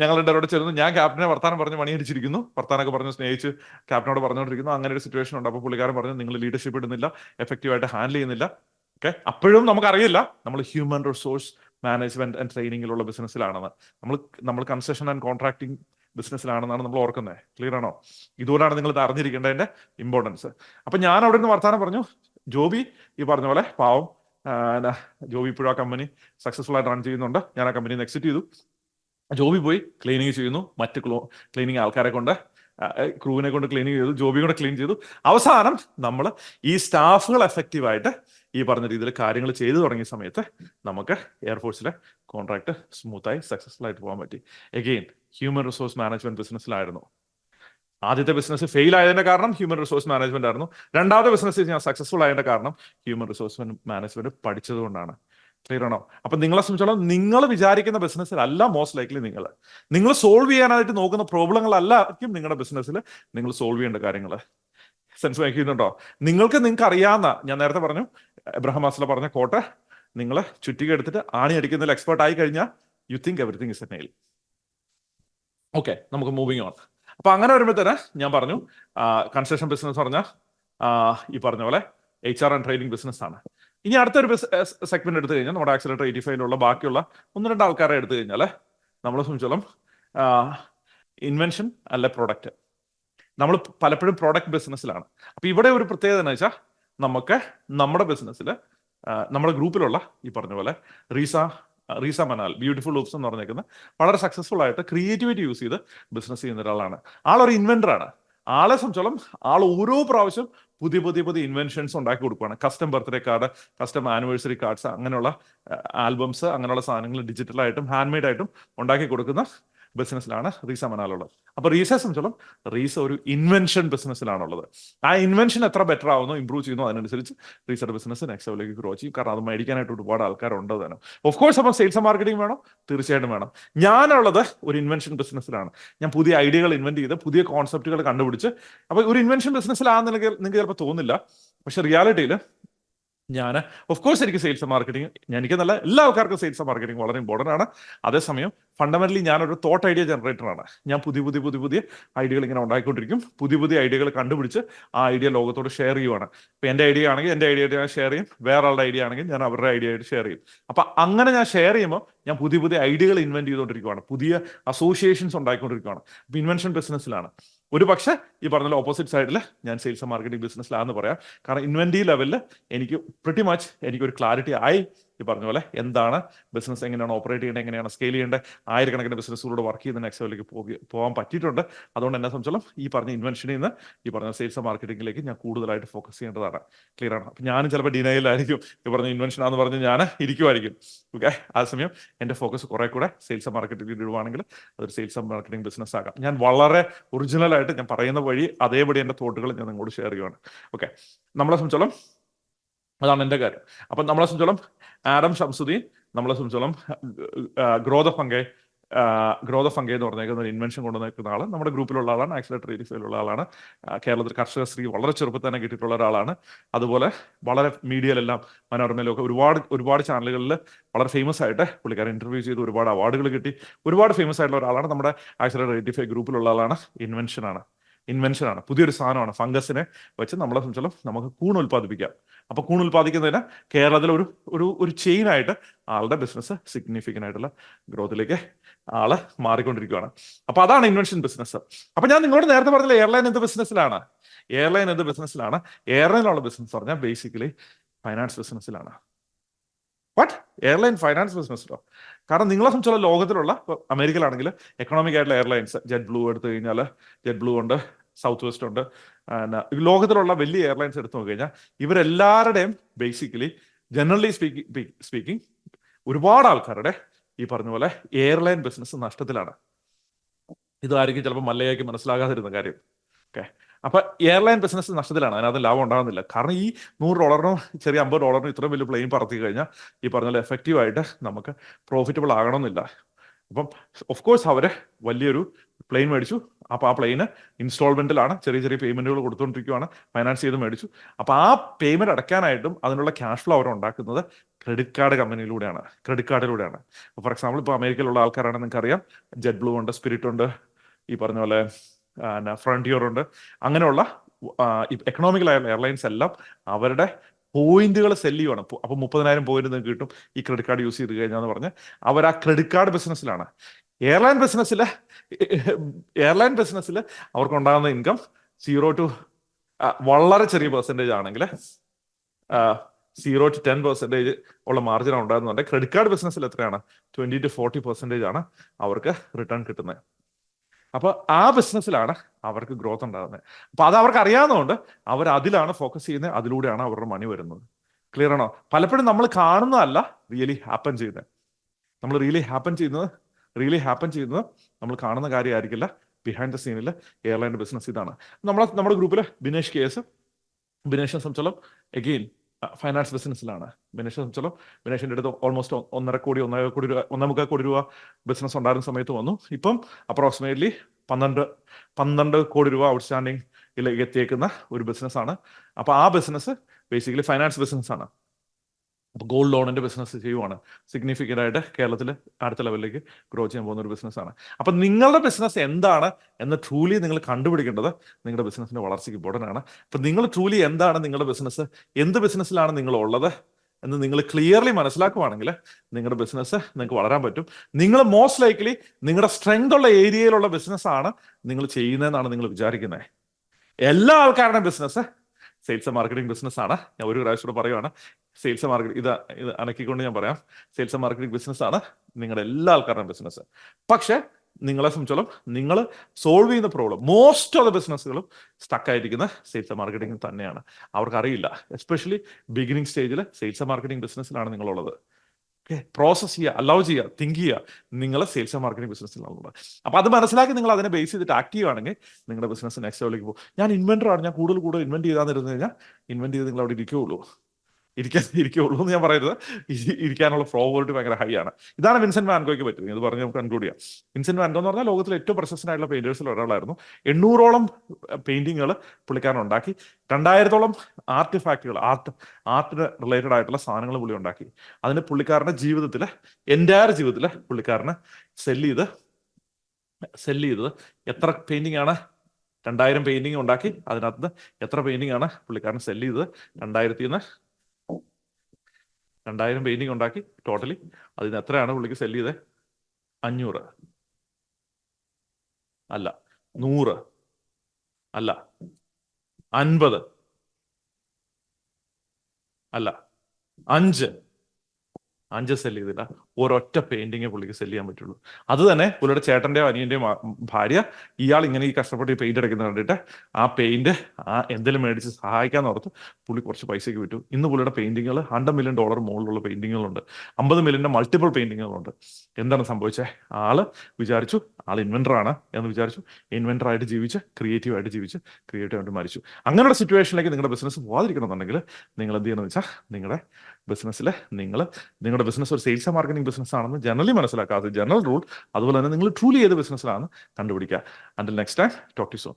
ഞങ്ങൾ രണ്ടുപേരും അവിടെ ചെല്ലുന്നു. ഞാൻ ക്യാപ്റ്റനെ വർത്താനം പറഞ്ഞ് മണിയടിച്ചിരിക്കുന്നു വർത്താനൊക്കെ പറഞ്ഞു സ്നേഹിച്ച് ക്യാപ്റ്റനോട് പറഞ്ഞുകൊണ്ടിരിക്കുന്നു. അങ്ങനെ ഒരു സിറ്റുവേഷൻ ഉണ്ട്. അപ്പോൾ പുള്ളിക്കാരൻ പറഞ്ഞു നിങ്ങൾ ലീഡർഷിപ്പ് ഇടുന്നില്ല. എഫക്റ്റീവായിട്ട് ഹാൻഡിൽ ചെയ്യുന്നില്ല. ഓക്കെ അപ്പോഴും നമുക്കറിയില്ല. നമ്മൾ ഹ്യൂമൻ റിസോഴ്സ് മാനേജ്മെന്റ് ആൻഡ് ട്രെയിനിങ്ങിലുള്ള ബിസിനസ്സിലാണെന്ന് നമ്മൾ നമ്മൾ കൺസെഷൻ ആൻഡ് കോൺട്രാക്ടിങ് ബിസിനസ്സിലാണെന്നാണ് നമ്മൾ ഓർക്കുന്നത് ക്ലിയർ ആണോ? ഇതുകൊണ്ടാണ് നിങ്ങൾ ഇത് അറിഞ്ഞിരിക്കേണ്ടതിന്റെ ഇമ്പോർട്ടൻസ് അപ്പൊ ഞാൻ അവിടെ നിന്ന് വർത്താനം പറഞ്ഞു. ജോബി ഈ പറഞ്ഞ പോലെ പാവം ജോബി ഇപ്പോഴും ആ കമ്പനി സക്സസ്ഫുൾ ആയിട്ട് റൺ ചെയ്യുന്നുണ്ട്. ഞാൻ ആ കമ്പനിയിൽ നിന്ന് എക്സിറ്റ് ചെയ്തു. ജോബി പോയി ക്ലീനിങ് ചെയ്യുന്നു. മറ്റ് ക്ലോ ക്ലീനിങ് ആൾക്കാരെ കൊണ്ട് ക്രൂവിനെ കൊണ്ട് ക്ലീനിങ് ചെയ്തു. ജോബി കൂടെ ക്ലീൻ ചെയ്തു. അവസാനം നമ്മൾ ഈ സ്റ്റാഫുകൾ എഫക്റ്റീവായിട്ട് ഈ പറഞ്ഞ രീതിയിൽ കാര്യങ്ങൾ ചെയ്തു തുടങ്ങിയ സമയത്ത് നമുക്ക് എയർഫോഴ്സിലെ കോൺട്രാക്ട് സ്മൂത്തായി സക്സസ്ഫുൾ ആയിട്ട് പോകാൻ പറ്റി. എഗെയിൻ ഹ്യൂമൻ റിസോഴ്സ് മാനേജ്മെന്റ് ബിസിനസ്സിലായിരുന്നു ആദ്യത്തെ ബിസിനസ് ഫെയിൽ ആയതിന്റെ കാരണം ഹ്യൂമൻ റിസോഴ്സ് മാനേജ്മെന്റ് ആയിരുന്നു. രണ്ടാമത്തെ ബിസിനസ് ഞാൻ സക്സസ്ഫുൾ ആയതിന്റെ കാരണം ഹ്യൂമൻ റിസോഴ്സ് മാനേജ്മെന്റ് പഠിച്ചതുകൊണ്ടാണ് ക്ലിയർ ആണോ? അപ്പൊ നിങ്ങളെ സംബന്ധിച്ചോളം നിങ്ങൾ വിചാരിക്കുന്ന ബിസിനസ്സിലല്ല മോസ്റ്റ് ലൈക്ലി നിങ്ങൾ. നിങ്ങൾ സോൾവ് ചെയ്യാനായിട്ട് നോക്കുന്ന പ്രോബ്ലങ്ങളല്ലായിരിക്കും നിങ്ങളുടെ ബിസിനസ്സിൽ നിങ്ങൾ സോൾവ് ചെയ്യേണ്ട കാര്യങ്ങൾ. സെൻസ് വഹിക്കുന്നുണ്ടോ നിങ്ങൾക്ക് നിങ്ങൾക്ക് അറിയാവുന്ന ഞാൻ നേരത്തെ പറഞ്ഞു എബ്രഹാം മാസ്ല പറഞ്ഞ കോട്ട നിങ്ങൾ ചുറ്റിക എടുത്തിട്ട് ആണി അടിക്കുന്നതിൽ എക്സ്പേർട്ട് ആയി കഴിഞ്ഞാൽ you think everything is a nail okay നമുക്ക് മൂവിങ് ഓൺ അപ്പൊ അങ്ങനെ വരുമ്പോൾ തന്നെ ഞാൻ പറഞ്ഞു കൺസ്ട്രക്ഷൻ ബിസിനസ് പറഞ്ഞ ഈ പറഞ്ഞ പോലെ H R and training business ആണ്. ഇനി അടുത്തൊരു സെഗ്മെന്റ് എടുത്തു കഴിഞ്ഞാൽ നമ്മുടെ ആക്സിലേറ്റർ എയ്റ്റി ഫൈവിലുള്ള ബാക്കിയുള്ള ഒന്ന് രണ്ട് ആൾക്കാരെ എടുത്തു കഴിഞ്ഞാൽ നമ്മളെ സംബന്ധിച്ചോളം ഇൻവെൻഷൻ അല്ല പ്രോഡക്റ്റ് നമ്മൾ പലപ്പോഴും പ്രോഡക്റ്റ് ബിസിനസ്സിലാണ് അപ്പൊ ഇവിടെ ഒരു പ്രത്യേകത എന്ന് വെച്ചാൽ നമുക്ക് നമ്മുടെ ബിസിനസ്സിൽ നമ്മുടെ ഗ്രൂപ്പിലുള്ള ഈ പറഞ്ഞ പോലെ Reeza Reeza Manal beautiful loops എന്ന് പറഞ്ഞേക്കുന്ന വളരെ സക്സസ്ഫുൾ ആയിട്ട് ക്രിയേറ്റിവിറ്റി യൂസ് ചെയ്ത് ബിസിനസ് ചെയ്യുന്ന ഒരാളാണ്. ആളൊരു ഇൻവെന്ററാണ് ആളെ സംബന്ധിച്ചോളം ആൾ ഓരോ പ്രാവശ്യം പുതിയ പുതിയ പുതിയ ഇൻവെൻഷൻസ് ഉണ്ടാക്കി കൊടുക്കുകയാണ് custom birthday card custom anniversary cards അങ്ങനെയുള്ള ആൽബംസ് അങ്ങനെയുള്ള സാധനങ്ങൾ ഡിജിറ്റലായിട്ടും ഹാൻഡ് മെയ്ഡ് ആയിട്ടും ഉണ്ടാക്കി കൊടുക്കുന്ന ബിസിനസ്സിലാണ് റീസ മനാലുള്ളത് അപ്പൊ റീസയെ സംബന്ധിച്ചോളം റീസ ഒരു ഇൻവെൻഷൻ ബിസിനസ്സിലാണുള്ളത്. ആ ഇൻവെൻഷൻ എത്ര ബെറ്റർ ആവുന്നു ഇംപ്രൂവ് ചെയ്യുന്നു അതിനനുസരിച്ച് റീസയുടെ ബിസിനസ് നെക്സ്റ്റ് ലെവലിലേക്ക് ഗ്രോ ചെയ്യും. കാരണം അത് മേടിക്കാനായിട്ട് ഒരുപാട് ആൾക്കാരുണ്ട് തന്നെ ഓഫ് കോഴ്സ് അപ്പം സെയിൽസ് മാർക്കറ്റിംഗ് വേണം തീർച്ചയായിട്ടും വേണം. ഞാനുള്ളത് ഒരു ഇൻവെൻഷൻ ബിസിനസ്സിലാണ് ഞാൻ പുതിയ ഐഡിയകൾ ഇൻവെന്റ് ചെയ്ത് പുതിയ കോൺസെപ്റ്റുകൾ കണ്ടുപിടിച്ച് അപ്പൊ ഒരു ഇൻവെൻഷൻ ബിസിനസ്സിലാണെന്ന് നിങ്ങൾക്ക് ചിലപ്പോൾ തോന്നില്ല. പക്ഷെ റിയാലിറ്റിയിൽ ഞാൻ ഓഫ് കോഴ്സ് എനിക്ക് സെയിൽസ് മാർക്കറ്റിംഗ് എനിക്ക് നല്ല എല്ലാ ആൾക്കാർക്കും സെയിൽസ് മാർക്കറ്റിംഗ് വളരെ ഇമ്പോർട്ടന്റ് ആണ്. അതേസമയം ഫണ്ടമെന്റലി ഞാനൊരു തോട്ട് ഐഡിയ ജനറേറ്ററാണ് ഞാൻ പുതിയ പുതിയ പുതിയ പുതിയ ഐഡിയകൾ ഇങ്ങനെ ഉണ്ടായിക്കൊണ്ടിരിക്കും. പുതിയ പുതിയ ഐഡിയകൾ കണ്ടുപിടിച്ച് ആ ഐഡിയ ലോകത്തോട് ഷെയർ ചെയ്യുവാണ്. ഇപ്പം എന്റെ ഐഡിയ ആണെങ്കിൽ എന്റെ ഐഡിയ ഞാൻ ഷെയർ ചെയ്യും. വേറെ ആളുടെ ഐഡിയ ആണെങ്കിൽ ഞാൻ അവരുടെ ഐഡിയ ആയിട്ട് ഷെയർ ചെയ്യും. അപ്പം അങ്ങനെ ഞാൻ ഷെയർ ചെയ്യുമ്പോൾ ഞാൻ പുതിയ പുതിയ ഐഡിയകൾ ഇൻവെന്റ് ചെയ്തുകൊണ്ടിരിക്കുകയാണ് പുതിയ അസോസിയേഷൻസ് ഉണ്ടായിക്കൊണ്ടിരിക്കുവാണ്. അപ്പം ഇൻവെൻഷൻ ബിസിനസ്സിലാണ് ഒരു പക്ഷേ ഈ പറഞ്ഞ ഓപ്പോസിറ്റ് സൈഡിൽ ഞാൻ സെയിൽസ് മാർക്കറ്റിംഗ് ബിസിനസ്സിലാണെന്ന് പറയാം. കാരണം ഇൻവെന്ററി ലെവലിൽ എനിക്ക് പ്രിറ്റി മച്ച് എനിക്ക് ഒരു ക്ലാരിറ്റി ആയി ഈ പറഞ്ഞ പോലെ എന്താണ് ബിസിനസ് എങ്ങനെയാണ് ഓപ്പറേറ്റ് ചെയ്യേണ്ടത് എങ്ങനെയാണ് സ്കെയിൽ ചെയ്യേണ്ടത് ആയിരക്കണക്കിന് ബിസിനസ്സുകളോട് വർക്ക് ചെയ്യുന്ന നെക്സ്റ്റ് ലെവലിലേക്ക് പോകി പോകാൻ പറ്റിയിട്ടുണ്ട്. അതുകൊണ്ട് എന്നെ സംബന്ധിച്ചോളം ഈ പറഞ്ഞ ഇൻവെൻഷനിൽ നിന്ന് ഈ പറഞ്ഞ സെയിൽസ് മാർക്കറ്റിംഗിലേക്ക് ഞാൻ കൂടുതലായിട്ട് ഫോക്കസ് ചെയ്യേണ്ടതാണ്. ക്ലിയർ ആണ്? അപ്പം ഞാനും ചിലപ്പോൾ ഡിനയിലായിരിക്കും ഈ പറഞ്ഞ ഇൻവെൻഷൻ ആണെന്ന് പറഞ്ഞ് ഞാൻ ഇരിക്കുമായിരിക്കും ഓക്കെ ആ സമയം എന്റെ ഫോക്കസ് കുറെ കൂടെ സെയിൽസ് മാർക്കറ്റിംഗിൽ ഇടുവാണെങ്കിൽ അതൊരു സെയിൽസ് മാർക്കറ്റിംഗ് ബിസിനസ് ആകാം. ഞാൻ വളരെ ഒറിജിനലായിട്ട് ഞാൻ പറയുന്ന വഴി അതേപടി എന്റെ തോട്ടുകൾ ഞാൻ നിങ്ങളോട് ഷെയർ ചെയ്യുവാണ്. ഓക്കെ നമ്മളെ സംബന്ധിച്ചോളം അതാണ് എന്റെ കാര്യം. അപ്പം നമ്മളെ സംബന്ധിച്ചോളം ആഡം ഷംസുദ്ദീൻ നമ്മളെ സംബന്ധിച്ചോളം ഗ്രോത ഫംഗെ ഗ്രോത ഫംഗെ എന്ന് പറഞ്ഞേക്കുന്ന ഒരു ഇൻവെൻഷൻ കൊണ്ടുവന്നിരിക്കുന്ന ആൾ നമ്മുടെ ഗ്രൂപ്പിലുള്ള ആളാണ് ആക്സിലേറ്റർ ഏരിയയിലുള്ള ആളാണ്. കേരളത്തിൽ കർഷക സ്ത്രീ വളരെ ചെറുപ്പത്തിൽ തന്നെ കിട്ടിയിട്ടുള്ള ഒരാളാണ്. അതുപോലെ വളരെ മീഡിയയിലെല്ലാം മനോരമയിലൊക്കെ ഒരുപാട് ഒരുപാട് ചാനലുകളിൽ വളരെ ഫേമസ് ആയിട്ട് പുള്ളിക്കാരൻ ഇന്റർവ്യൂ ചെയ്ത് ഒരുപാട് അവാർഡുകൾ കിട്ടി. ഒരുപാട് ഫേമസ് ആയിട്ടുള്ള ഒരാളാണ് നമ്മുടെ ആക്സിലേറ്റർ ഫൈവ് ഗ്രൂപ്പിലുള്ള ആളാണ്. ഇൻവെൻഷൻ ആണ്. ഇൻവെൻഷൻ ആണ്. പുതിയൊരു സാധനമാണ് ഫംഗസിനെ വെച്ച് നമ്മളെ സംബന്ധിച്ചോളം നമുക്ക് കൂൺ ഉൽപ്പാദിപ്പിക്കാം. അപ്പൊ കൂൺ ഉൽപ്പാദിക്കുന്നതിന് കേരളത്തിൽ ഒരു ഒരു ഒരു ചെയിൻ ആയിട്ട് ആളുടെ ബിസിനസ് സിഗ്നിഫിക്കന്റ് ആയിട്ടുള്ള ഗ്രോത്തിലേക്ക് ആൾ മാറിക്കൊണ്ടിരിക്കുകയാണ് അപ്പൊ അതാണ് ഇൻവെൻഷൻ ബിസിനസ് അപ്പൊ ഞാൻ നിങ്ങളോട് നേരത്തെ പറഞ്ഞില്ല എയർലൈൻ എന്ത് ബിസിനസ്സിലാണ് എയർലൈൻ എന്ത് ബിസിനസ്സിലാണ് എയർലൈനിലുള്ള ബിസിനസ് പറഞ്ഞാൽ ബേസിക്കലി ഫൈനാൻസ് ബിസിനസ്സിലാണ് ബട്ട് എയർലൈൻ ഫൈനാൻസ് ബിസിനസ്സിലോ കാരണം നിങ്ങളെ സംബന്ധിച്ചുള്ള ലോകത്തിലുള്ള അമേരിക്കയിലാണെങ്കിൽ എക്കണോമിക് ആയിട്ടുള്ള എയർലൈൻസ് ജെറ്റ് ബ്ലൂ എടുത്തു കഴിഞ്ഞാൽ ജെറ്റ് ബ്ലൂ ഉണ്ട് സൗത്ത് വെസ്റ്റ് ഉണ്ട് ലോകത്തിലുള്ള വലിയ എയർലൈൻസ് എടുത്തു നോക്കി കഴിഞ്ഞാൽ ഇവരെല്ലാവരുടെയും ബേസിക്കലി ജനറലി സ്പീക്കിംഗ് സ്പീക്കിംഗ് ഒരുപാട് ആൾക്കാരുടെ ഈ പറഞ്ഞ പോലെ എയർലൈൻ ബിസിനസ് നഷ്ടത്തിലാണ്. ഇതായിരിക്കും ചിലപ്പോൾ മല്ലയ്ക്ക് മനസ്സിലാകാതിരുന്ന കാര്യം. ഓക്കെ അപ്പൊ എയർലൈൻ ബിസിനസ് നഷ്ടത്തിലാണ്. അതിനകത്ത് ലാഭം ഉണ്ടാകുന്നില്ല. കാരണം ഈ നൂറ് ഡോളറിനും ചെറിയ അമ്പത് ഡോളറിനും ഇത്രയും വലിയ പ്ലെയിൻ പറത്തി കഴിഞ്ഞാൽ ഈ പറഞ്ഞ എഫക്റ്റീവായിട്ട് നമുക്ക് പ്രോഫിറ്റബിൾ ആകണമെന്നില്ല. അപ്പം ഓഫ് കോഴ്സ് അവർ വലിയൊരു പ്ലെയിൻ മേടിച്ചു. അപ്പൊ ആ പ്ലെയിന് ഇൻസ്റ്റാൾമെന്റിലാണ് ചെറിയ ചെറിയ പേയ്മെന്റുകൾ കൊടുത്തുകൊണ്ടിരിക്കുകയാണ് ഫൈനാൻസ് ചെയ്ത് മേടിച്ചു. അപ്പൊ ആ പേയ്മെന്റ് അടയ്ക്കാനായിട്ടും അതിനുള്ള ക്യാഷ് ഫ്ലോ അവർ ഉണ്ടാക്കുന്നത് ക്രെഡിറ്റ് കാർഡ് കമ്പനിയിലൂടെയാണ് ക്രെഡിറ്റ് കാർഡിലൂടെയാണ് ഫോർ എക്സാമ്പിൾ ഇപ്പോൾ അമേരിക്കയിലുള്ള ആൾക്കാരാണ് നിങ്ങൾക്ക് അറിയാം ജെറ്റ് ബ്ലൂ ഉണ്ട് സ്പിരിറ്റ് ഉണ്ട്. ഈ പറഞ്ഞ പോലെ ഫ്രണ്ടിയർ ഉണ്ട് അങ്ങനെയുള്ള എക്കണോമിക്കലായ എയർലൈൻസ് എല്ലാം അവരുടെ പോയിന്റുകൾ സെൽ ചെയ്യുവാണ്. അപ്പൊ- അപ്പൊ മുപ്പതിനായിരം പോയിന്റ് നിങ്ങൾക്ക് കിട്ടും. ഈ ക്രെഡിറ്റ് കാർഡ് യൂസ് ചെയ്ത് കഴിഞ്ഞാന്ന് പറഞ്ഞ് അവർ ആ ക്രെഡിറ്റ് കാർഡ് ബിസിനസ്സിലാണ് എയർലൈൻ ബിസിനസ്സിൽ എയർലൈൻ ബിസിനസ്സിൽ അവർക്ക് ഉണ്ടാകുന്ന ഇൻകം സീറോ ടു വളരെ ചെറിയ പെർസെന്റേജ് ആണെങ്കിൽ സീറോ ടു ടെൻ പെർസെന്റേജ് ഉള്ള മാർജിൻ ഉണ്ടാകുന്നുണ്ട് ക്രെഡിറ്റ് കാർഡ് ബിസിനസ്സിൽ എത്രയാണ്? ട്വന്റി ടു ഫോർട്ടി പെർസെന്റേജ് ആണ് അവർക്ക് റിട്ടേൺ കിട്ടുന്നത്. അപ്പൊ ആ ബിസിനസ്സിലാണ് അവർക്ക് ഗ്രോത്ത് ഉണ്ടാകുന്നത്. അപ്പോൾ അത് അവർക്ക് അറിയാവുന്നതുകൊണ്ട് അവർ അതിലാണ് ഫോക്കസ് ചെയ്യുന്നത് അതിലൂടെയാണ് അവരുടെ മണി വരുന്നത്. ക്ലിയർ ആണോ? പലപ്പോഴും നമ്മൾ കാണുന്നതല്ല റിയലി ഹാപ്പൻ ചെയ്യുന്നത്. നമ്മൾ റിയലി ഹാപ്പൻ ചെയ്യുന്നത് റിയലി ഹാപ്പൻ ചെയ്യുന്നത് നമ്മൾ കാണുന്ന കാര്യമായിരിക്കില്ല. ബിഹൈൻഡ് ദ സീനിൽ എയർലൈൻ ബിസിനസ് ഇതാണ്. നമ്മളെ നമ്മുടെ ഗ്രൂപ്പിൽ ബിനേഷ് കേസ് ബിനേഷിനെ സംബന്ധിച്ചോളം എഗെയിൻ ഫൈനാൻസ് ബിസിനസ്സിലാണ് ബിനേഷ് സംബന്ധിച്ചോളം ബിനേഷിന്റെ അടുത്ത് ഓൾമോസ്റ്റ് ഒന്നര കോടി ഒന്നര കോടി രൂപ ഒന്നേ മുക്കാൽ കോടി രൂപ ബിസിനസ് ഉണ്ടായിരുന്ന സമയത്ത് വന്നു. ഇപ്പം അപ്രോക്സിമേറ്റ്ലി പന്ത്രണ്ട് പന്ത്രണ്ട് കോടി രൂപ ഔട്ട്സ്റ്റാൻഡിംഗിലേക്ക് എത്തിയേക്കുന്ന ഒരു ബിസിനസ്സാണ് അപ്പോൾ ആ ബിസിനസ് ബേസിക്കലി ഫൈനാൻസ് ബിസിനസ് ആണ്. അപ്പോൾ ഗോൾഡ് ലോണിന്റെ ബിസിനസ് ചെയ്യുവാണ്. സിഗ്നിഫിക്കന്റ് ആയിട്ട് കേരളത്തിൽ അടുത്ത ലെവലിലേക്ക് ഗ്രോ ചെയ്യാൻ പോകുന്ന ഒരു ബിസിനസ്സാണ് അപ്പം നിങ്ങളുടെ ബിസിനസ് എന്താണ് എന്ന് ട്രൂലി നിങ്ങൾ കണ്ടുപിടിക്കേണ്ടത് നിങ്ങളുടെ ബിസിനസിന്റെ വളർച്ചയ്ക്ക് ഇമ്പോർട്ടന്റ് ആണ്. അപ്പം നിങ്ങൾ ട്രൂലി എന്താണ് നിങ്ങളുടെ ബിസിനസ് എന്ത് ബിസിനസ്സിലാണ് നിങ്ങൾ ഉള്ളത്? എന്ന് നിങ്ങൾ ക്ലിയർലി മനസ്സിലാക്കുവാണെങ്കിൽ നിങ്ങളുടെ ബിസിനസ് നിങ്ങൾക്ക് വളരാൻ പറ്റും. നിങ്ങൾ മോസ്റ്റ് ലൈക്ലി നിങ്ങളുടെ സ്ട്രെങ്ത് ഉള്ള ഏരിയയിലുള്ള ബിസിനസ്സാണ് നിങ്ങൾ ചെയ്യുന്നതെന്നാണ് നിങ്ങൾ വിചാരിക്കുന്നത് എല്ലാ ആൾക്കാരുടെയും business sales and marketing business ആണ്. ഞാൻ ഒരു പ്രാവശ്യം പറയുവാണ്. സെയിൽസ് മാർക്കറ്റ് ഇത് ഇത് അനക്കിക്കൊണ്ട് ഞാൻ പറയാം. സെയിൽസ് മാർക്കറ്റിംഗ് ബിസിനസ് ആണ് നിങ്ങളുടെ എല്ലാ ആൾക്കാരുടെയും ബിസിനസ് പക്ഷെ നിങ്ങളെ സംബന്ധിച്ചോളം നിങ്ങൾ സോൾവ് ചെയ്യുന്ന പ്രോബ്ലം മോസ്റ്റ് ഓഫ് ദ ബിസിനസ്സുകളും സ്റ്റക്ക് ആയിരിക്കുന്ന സെയിൽസ് മാർക്കറ്റിംഗ് തന്നെയാണ്. അവർക്കറിയില്ല എസ്പെഷ്യലി ബിഗിനിങ് സ്റ്റേജിൽ സെയിൽസ് മാർക്കറ്റിംഗ് ബിസിനസ്സിലാണ് നിങ്ങളുള്ളത്. ഓക്കെ പ്രോസസ് ചെയ്യുക അലൗ ചെയ്യുക തിങ്ക് ചെയ്യുക നിങ്ങൾ സെയിൽസ് മാർക്കറ്റിംഗ് ബിസിനസ്സിലാണുള്ളത് അപ്പോൾ അത് മനസ്സിലാക്കി നിങ്ങൾ അതിനെ ബേസ് ചെയ്തിട്ട് ആക്റ്റീവ് ആണെങ്കിൽ നിങ്ങളുടെ ബിസിനസ് നെക്സ്റ്റ് ലെവലിലേക്ക് പോകും. ഞാൻ ഇൻവെന്റർ ആണ് ഞാൻ കൂടുതൽ കൂടുതൽ ഇൻവെന്റ് ചെയ്താന്നിരുന്നു കഴിഞ്ഞാൽ ഇൻവെന്റ് ചെയ്ത് നിങ്ങൾ അവിടെ ഇരിക്കുകയുള്ളൂ ഇരിക്കാൻ ഇരിക്കുകയുള്ളൂ എന്ന് ഞാൻ പറയരുത്. ഇരി- ഇരിക്കാനുള്ള പ്രോബിലിറ്റി ഭയങ്കര ഹൈ ആണ്. ഇതാണ് വിൻസെന്റ് വാൻഗോയ്ക്ക് പറ്റുന്നത് ഇത് പറഞ്ഞ് നമുക്ക് കൺക്ലൂഡ് ചെയ്യാം. വിൻസെന്റ് വാൻഗോ എന്ന് പറഞ്ഞാൽ ലോകത്തിലെ ഏറ്റവും പ്രശസ്തനായിട്ടുള്ള പെയിന്റേഴ്സിൽ ഒരാളായിരുന്നു. എണ്ണൂറോളം പെയിന്റിങ്ങുകൾ പുള്ളിക്കാരൻ ഉണ്ടാക്കി. രണ്ടായിരത്തോളം ആർട്ട് ആർട്ടിഫാക്റ്റുകൾ ആർട്ട് ആർട്ടിന് റിലേറ്റഡ് ആയിട്ടുള്ള സാധനങ്ങൾ പുള്ളി ഉണ്ടാക്കി. അതിന് പുള്ളിക്കാരന്റെ ജീവിതത്തിൽ എന്റയർ ജീവിതത്തിൽ പുള്ളിക്കാരന് സെല്ല് ചെയ്ത് സെല്ല് ചെയ്തത് എത്ര പെയിന്റിംഗ് ആണ്? രണ്ടായിരം പെയിന്റിംഗ് ഉണ്ടാക്കി. അതിനകത്ത് എത്ര പെയിന്റിംഗ് ആണ് പുള്ളിക്കാരൻ സെല്ല് ചെയ്തത്? രണ്ടായിരത്തി രണ്ടായിരം പെയിന്റിംഗ് ഉണ്ടാക്കി ടോട്ടലി. അതിന് എത്രയാണ് പുള്ളിക്ക് സെൽ ചെയ്തത് അഞ്ഞൂറ്. അല്ല നൂറ്. അല്ല അൻപത്. അല്ല അഞ്ച്. അഞ്ച് സെൽ ചെയ്തില്ല ഒരൊറ്റ പെയിന്റിങ്ങേ പുള്ളിക്ക് സെല്ല് ചെയ്യാൻ പറ്റുള്ളൂ. അത് തന്നെ പുള്ളിയുടെ ചേട്ടന്റെയോ അനിയന്റെയോ ഭാര്യ ഇയാൾ ഇങ്ങനെ ഈ കഷ്ടപ്പെട്ട് പെയിന്റ് അടയ്ക്കുന്ന കണ്ടിട്ട് ആ പെയിന്റ് ആ എന്തെങ്കിലും മേടിച്ച് സഹായിക്കാന്ന് ഓർത്ത് പുള്ളി കുറച്ച് പൈസയ്ക്ക് വിറ്റു. ഇന്ന് പുള്ളിയുടെ പെയിന്റിങ്ങുകൾ ഹൺഡ്രഡ് മില്യൺ ഡോളർ മുകളിലുള്ള പെയിന്റിങ്ങുകളുണ്ട് അമ്പത് മില്യന്റെ മൾട്ടിപ്പിൾ പെയിന്റിങ്ങുകളുണ്ട് എന്താണ് സംഭവിച്ചത് ആൾ വിചാരിച്ചു ആൾ ആണ് എന്ന് വിചാരിച്ചു. ഇൻവെന്റർ ആയിട്ട് ജീവിച്ച് ക്രിയേറ്റീവ് ആയിട്ട് ജീവിച്ച് ക്രിയേറ്റീവ് ആയിട്ട് മരിച്ചു. അങ്ങനെയുള്ള സിറ്റുവേഷനിലേക്ക് നിങ്ങളുടെ ബിസിനസ് പോകാതിരിക്കണമെന്നുണ്ടെങ്കിൽ നിങ്ങൾ എന്ത് ചെയ്യണമെന്ന് വെച്ചാൽ നിങ്ങളുടെ ബിസിനസ്സിൽ നിങ്ങൾ നിങ്ങളുടെ ബിസിനസ് ഒരു സെയിൽസ് മാർക്കറ്റിംഗ് ബിസിനസ് ആണെന്ന് ജനറലി മനസ്സിലാക്കാതെ ജനറൽ റൂൾ അതുപോലെ തന്നെ നിങ്ങൾ ട്രൂലി ഏത് ബിസിനസ്സിലാണ് കണ്ടുപിടിക്കുക. Until next time talk to soon